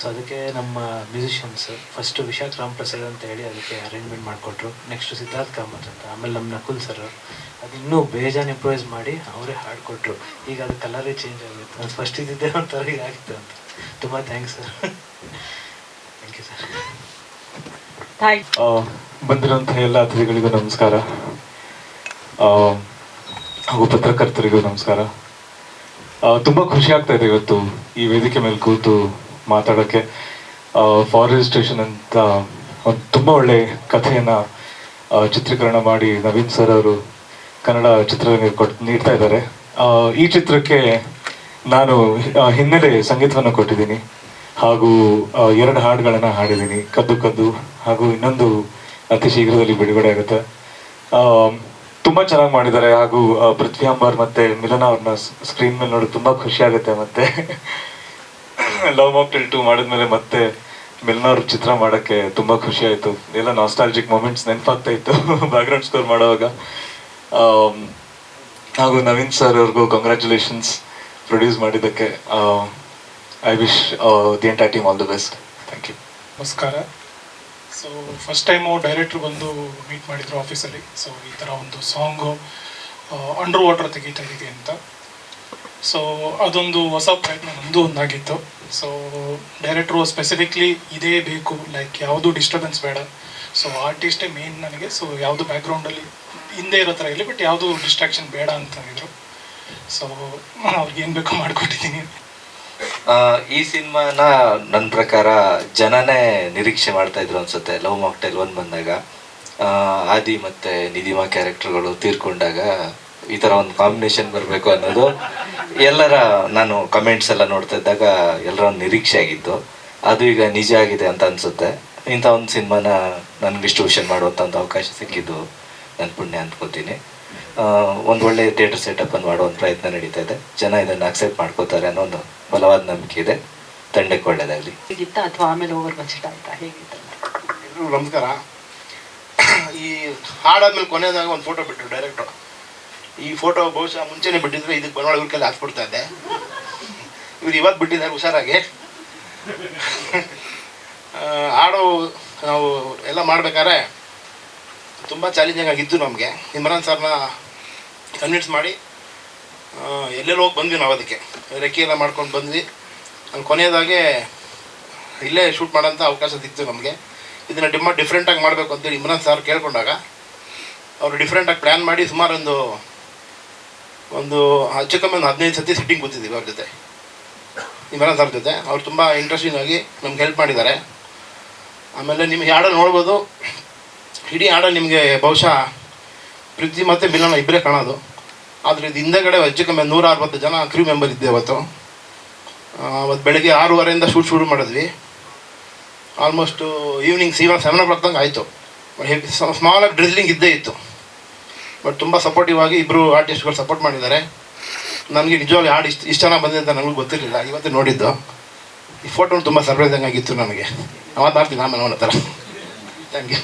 [SPEAKER 5] ಸೊ ಅದಕ್ಕೆ ನಮ್ಮ ಮ್ಯೂಸಿಷಿಯನ್ಸ್ ಫಸ್ಟು ವಿಶಾಖ್ ರಾಮ್ ಪ್ರಸಾದ್ ಅಂತ ಹೇಳಿ ಅದಕ್ಕೆ ಅರೇಂಜ್ಮೆಂಟ್ ಮಾಡಿಕೊಟ್ರು. ನೆಕ್ಸ್ಟ್ ಸಿದ್ಧಾರ್ಥ್ ಕಾಮತ್ ಅಂತ ಆಮೇಲೆ ನಮ್ಮ ನಕುಲ್ ಸರ್ ಅದು ಇನ್ನೂ ಬೇಜಾನ್ ಇಂಪ್ರೂವೈಸ್ ಮಾಡಿ ಅವರೇ ಹಾಡ್ಕೊಟ್ರು ಈಗ ಅದು ಕಲರೇ ಚೇಂಜ್ ಆಗುತ್ತೆ ಅದು ಫಸ್ಟ್ ಇದ್ದಿದ್ದೆ ಒಂಥರ ಈಗ ಆಗಿತ್ತು ಅಂತ. ತುಂಬ thanks sir thank you sir
[SPEAKER 6] thank
[SPEAKER 7] ಆ, ಬಂದಿರುವಂತಹ ಎಲ್ಲ ಅತಿಥಿಗಳಿಗೂ ನಮಸ್ಕಾರ. ಆ, ಹಾಗೂ ಪತ್ರಕರ್ತರಿಗೂ ನಮಸ್ಕಾರ. ತುಂಬಾ ಖುಷಿ ಆಗ್ತಾ ಇದೆ ಇವತ್ತು ಈ ವೇದಿಕೆ ಮೇಲೆ ಕೂತು ಮಾತಾಡೋಕ್ಕೆ. ಫಾರೆಸ್ಟ್ ಸ್ಟೇಷನ್ ಅಂತ ಒಂದು ತುಂಬಾ ಒಳ್ಳೆ ಕಥೆಯನ್ನು ಚಿತ್ರೀಕರಣ ಮಾಡಿ ನವೀನ್ ಸರ್ ಅವರು ಕನ್ನಡ ಚಿತ್ರರಂಗಕ್ಕೆ ಕೊಟ್ಟು ನೀಡ್ತಾ ಇದ್ದಾರೆ. ಈ ಚಿತ್ರಕ್ಕೆ ನಾನು ಹಿನ್ನೆಲೆ ಸಂಗೀತವನ್ನು ಕೊಟ್ಟಿದ್ದೀನಿ. ಹಾಗೂ ಎರಡು ಹಾಡುಗಳನ್ನು ಹಾಡಿದ್ದೀನಿ. ಕದ್ದು ಕದ್ದು ಹಾಗೂ ಇನ್ನೊಂದು ಅತಿ ಶೀಘ್ರದಲ್ಲಿ ಬಿಡುಗಡೆ ಆಗುತ್ತೆ. ತುಂಬಾ ಚೆನ್ನಾಗಿ ಮಾಡಿದ್ದಾರೆ. ಹಾಗೂ ಪೃಥ್ವಿ ಅಂಬಾರ್ ಮತ್ತೆ ಮಿಲನ ಅವ್ರನ್ನ ಸ್ಕ್ರೀನ್ ಮೇಲೆ ನೋಡಿ ತುಂಬಾ ಖುಷಿ ಆಗುತ್ತೆ ಮತ್ತೆ. ಲವ್ ಮಾಕ್ಟೆಲ್ ಟು ಮಾಡಿದ್ಮೇಲೆ ಮತ್ತೆ ಮಿಲನ ಅವ್ರ ಚಿತ್ರ ಮಾಡಕ್ಕೆ ತುಂಬಾ ಖುಷಿ ಆಯ್ತು. ಎಲ್ಲ ನಾಸ್ಟಾಲಜಿಕ್ ಮೂಮೆಂಟ್ಸ್ ನೆನಪಾಗ್ತಾ ಇತ್ತು. ಬ್ಯಾಕ್ಗ್ರೌಂಡ್ ಸ್ಕೋರ್ ಮಾಡುವಾಗ. ಹಾಗೂ ನವೀನ್ ಸರ್ ಅವ್ರಿಗೂ ಕಂಗ್ರ್ಯಾಚುಲೇಷನ್ಸ್ ಪ್ರೊಡ್ಯೂಸ್ ಮಾಡಿದ್ದಕ್ಕೆ. I wish the entire team all the best thank you
[SPEAKER 8] ನಮಸ್ಕಾರ. ಸೊ ಫಸ್ಟ್ ಟೈಮು ಡೈರೆಕ್ಟ್ರು ಬಂದು ಮೀಟ್ ಮಾಡಿದ್ರು ಆಫೀಸಲ್ಲಿ ಸೊ ಈ ಥರ ಒಂದು ಸಾಂಗು ಅಂಡರ್ ವಾಟರ್ ತೆಗಿತಾ ಇದ್ದೀವಿ ಅಂತ. ಸೊ ಅದೊಂದು ಹೊಸ ಪ್ರಯತ್ನ ನಮ್ಮದು ಒಂದಾಗಿತ್ತು. ಸೊ ಡೈರೆಕ್ಟ್ರು ಸ್ಪೆಸಿಫಿಕ್ಲಿ ಇದೇ ಬೇಕು ಲೈಕ್ ಯಾವುದು ಡಿಸ್ಟರ್ಬೆನ್ಸ್ ಬೇಡ. ಸೊ ಆರ್ಟಿಸ್ಟೇ ಮೇನ್ ನನಗೆ ಸೊ ಯಾವುದು ಬ್ಯಾಕ್ಗ್ರೌಂಡಲ್ಲಿ ಹಿಂದೆ ಇರೋ ಥರ ಇಲ್ಲ ಬಟ್ ಯಾವುದು ಡಿಸ್ಟ್ರಾಕ್ಷನ್ ಬೇಡ ಅಂತ ಇದ್ರು ಸೊ ಅವ್ರಿಗೆ ಏನು ಬೇಕೋ ಮಾಡಿಕೊಟ್ಟಿದ್ದೀನಿ.
[SPEAKER 2] ಈ ಸಿನಿಮಾನ ನನ್ನ ಪ್ರಕಾರ ಜನನೇ ನಿರೀಕ್ಷೆ ಮಾಡ್ತಾ ಇದ್ರು ಅನ್ಸುತ್ತೆ. ಲವ್ ಮಾಕ್ಟೈಲ್ ಒನ್ ಬಂದಾಗ. ಆದಿ ಮತ್ತೆ ನಿಧಿಮಾ ಕ್ಯಾರೆಕ್ಟರ್ಗಳು ತೀರ್ಕೊಂಡಾಗ ಈ ಥರ ಒಂದು ಕಾಂಬಿನೇಷನ್ ಬರಬೇಕು ಅನ್ನೋದು ಎಲ್ಲರ ನಾನು ಕಮೆಂಟ್ಸ್ ಎಲ್ಲ ನೋಡ್ತಾ ಇದ್ದಾಗ ಎಲ್ಲರ ಒಂದು ನಿರೀಕ್ಷೆ ಆಗಿತ್ತು. ಅದು ಈಗ ನಿಜ ಆಗಿದೆ ಅಂತ ಅನ್ಸುತ್ತೆ. ಇಂಥ ಒಂದು ಸಿನಿಮಾನ ನನಗೆ ಡಿಸ್ಟ್ರಿಬ್ಯೂಷನ್ ಮಾಡುವಂಥ ಒಂದು ಅವಕಾಶ ಸಿಕ್ಕಿದ್ದು ನನ್ನ ಪುಣ್ಯ ಅಂದ್ಕೋತೀನಿ ಒಂದು ಒಳ್ಳೆ ಥಿಯೇಟರ್ ಸೆಟಪ್ ಅನ್ನು ಮಾಡೋ ಒಂದು ಪ್ರಯತ್ನ ನಡೀತಾ ಇದೆ. ಜನ ಇದನ್ನು ಅಕ್ಸೆಪ್ಟ್ ಮಾಡ್ಕೋತಾರೆ ಅನ್ನೋ ಒಂದು ಬಲವಾದ ನಂಬಿಕೆ ಇದೆ. ತಂಡಕ್ಕೆ ಒಳ್ಳೇದಾಗಲಿ
[SPEAKER 6] ಹೇಗಿತ್ತ ಅಥವಾ ಆಮೇಲೆ ಓವರ್ ಬಜೆಟ್ ಆಯ್ತಾ? ಹೇಗಿತ್ತು?
[SPEAKER 9] ಎಲ್ರಿಗೂ ನಮಸ್ಕಾರ. ಈ ಹಾಡಾದ್ಮೇಲೆ ಕೊನೆಯದಾಗ ಒಂದು ಫೋಟೋ ಬಿಟ್ಟರು ಡೈರೆಕ್ಟು ಈ ಫೋಟೋ ಬಹುಶಃ ಮುಂಚೆನೆ ಬಿಟ್ಟಿದ್ರೆ ಇದಕ್ಕೆ ಬನವಾಳ ಇವ್ರ ಕೈಲಿ ಹಾಕ್ಬಿಡ್ತಾ ಇದ್ದೆ. ಇವ್ರು ಇವತ್ತು ಬಿಟ್ಟಿದ್ದಾರೆ ಹುಷಾರಾಗಿ. ಆ, ಹಾಡು ನಾವು ಎಲ್ಲ ಮಾಡ್ಬೇಕಾದ್ರೆ ತುಂಬ ಚಾಲೆಂಜಿಂಗ್ ಆಗಿತ್ತು ನಮಗೆ. ಇಮ್ರಾನ್ ಸರ್ನ ಕನ್ವಿನ್ಸ್ ಮಾಡಿ ಎಲ್ಲೆಲ್ಲಿ ಹೋಗಿ ಬಂದ್ವಿ ನಾವು ಅದಕ್ಕೆ. ರೆಕ್ಕೆ ಎಲ್ಲ ಮಾಡ್ಕೊಂಡು ಬಂದ್ವಿ. ಅಲ್ಲಿ ಕೊನೆಯದಾಗೆ ಇಲ್ಲೇ ಶೂಟ್ ಮಾಡೋಂಥ ಅವಕಾಶ ಸಿಕ್ತು ನಮಗೆ. ಇದನ್ನು ಡಿಮ್ಮ ಡಿಫ್ರೆಂಟಾಗಿ ಮಾಡಬೇಕು ಅಂತೇಳಿ ಇಮ್ರಾನ್ ಸರ್ ಕೇಳ್ಕೊಂಡಾಗ, ಅವರು ಡಿಫ್ರೆಂಟಾಗಿ ಪ್ಲ್ಯಾನ್ ಮಾಡಿ ಸುಮಾರು ಒಂದು ಒಂದು ಹೆಚ್ಚು ಕಮ್ಮಿ ಒಂದು ಹದಿನೈದು ಸತಿ ಸಿಟ್ಟಿಂಗ್ ಕೂತಿದ್ದೀವಿ ಅವ್ರ ಜೊತೆ. ಇಮ್ರಾನ್ ಸರ್ ಜೊತೆ. ಅವ್ರು ತುಂಬ ಇಂಟ್ರೆಸ್ಟಿಂಗ್ ಆಗಿ ನಮ್ಗೆ ಹೆಲ್ಪ್ ಮಾಡಿದ್ದಾರೆ. ಆಮೇಲೆ ನಿಮಗೆ ಹಾಡಲ್ಲಿ ನೋಡ್ಬೋದು. ಇಡೀ ಹಾಡಲ್ಲಿ ನಿಮಗೆ ಬಹುಶಃ ಪ್ರೀತಿ ಮತ್ತು ಮಿಲನ ಇಬ್ಬರೇ ಕಾಣೋದು. ಆದರೆ ಇದು ಹಿಂದೆಗಡೆ ಹೆಚ್ಚು ಕಮ್ಮಿ ನೂರ ಅರವತ್ತು ಜನ ಕ್ರೂ ಮೆಂಬರ್ ಇದ್ದೆ ಅವತ್ತು. ಅವತ್ತು ಬೆಳಗ್ಗೆ ಆರೂವರೆಯಿಂದ ಶೂಟ್ ಶುರು ಮಾಡಿದ್ವಿ. Almost evening seven seven o'clock ತಂಗೆ ಆಯಿತು ಸ್ಮಾಲಾಗಿ ಡ್ರಿಸ್ಲಿಂಗ್ ಇದ್ದೇ ಇತ್ತು. ಬಟ್ ತುಂಬ ಸಪೋರ್ಟಿವ್ ಆಗಿ ಇಬ್ಬರು ಆರ್ಟಿಸ್ಟ್ಗಳು ಸಪೋರ್ಟ್ ಮಾಡಿದ್ದಾರೆ. ನನಗೆ ನಿಜವಾಗ್ಲೂ ಹಾಡು ಇಷ್ಟು ಇಷ್ಟು ಚೆನ್ನಾಗಿ ಬಂದಿದೆ ಅಂತ ನನಗೂ ಗೊತ್ತಿರಲಿಲ್ಲ. ಇವತ್ತು ನೋಡಿದ್ದು. ಈ ಫೋಟೋ ತುಂಬ ಸರ್ಪ್ರೈಸಿಂಗ್ ಆಗಿತ್ತು ನನಗೆ. ಮಾತಾಡ್ತೀನಿ ಆಮೇಲೆ ಅವನ ಥರ ಥ್ಯಾಂಕ್ ಯು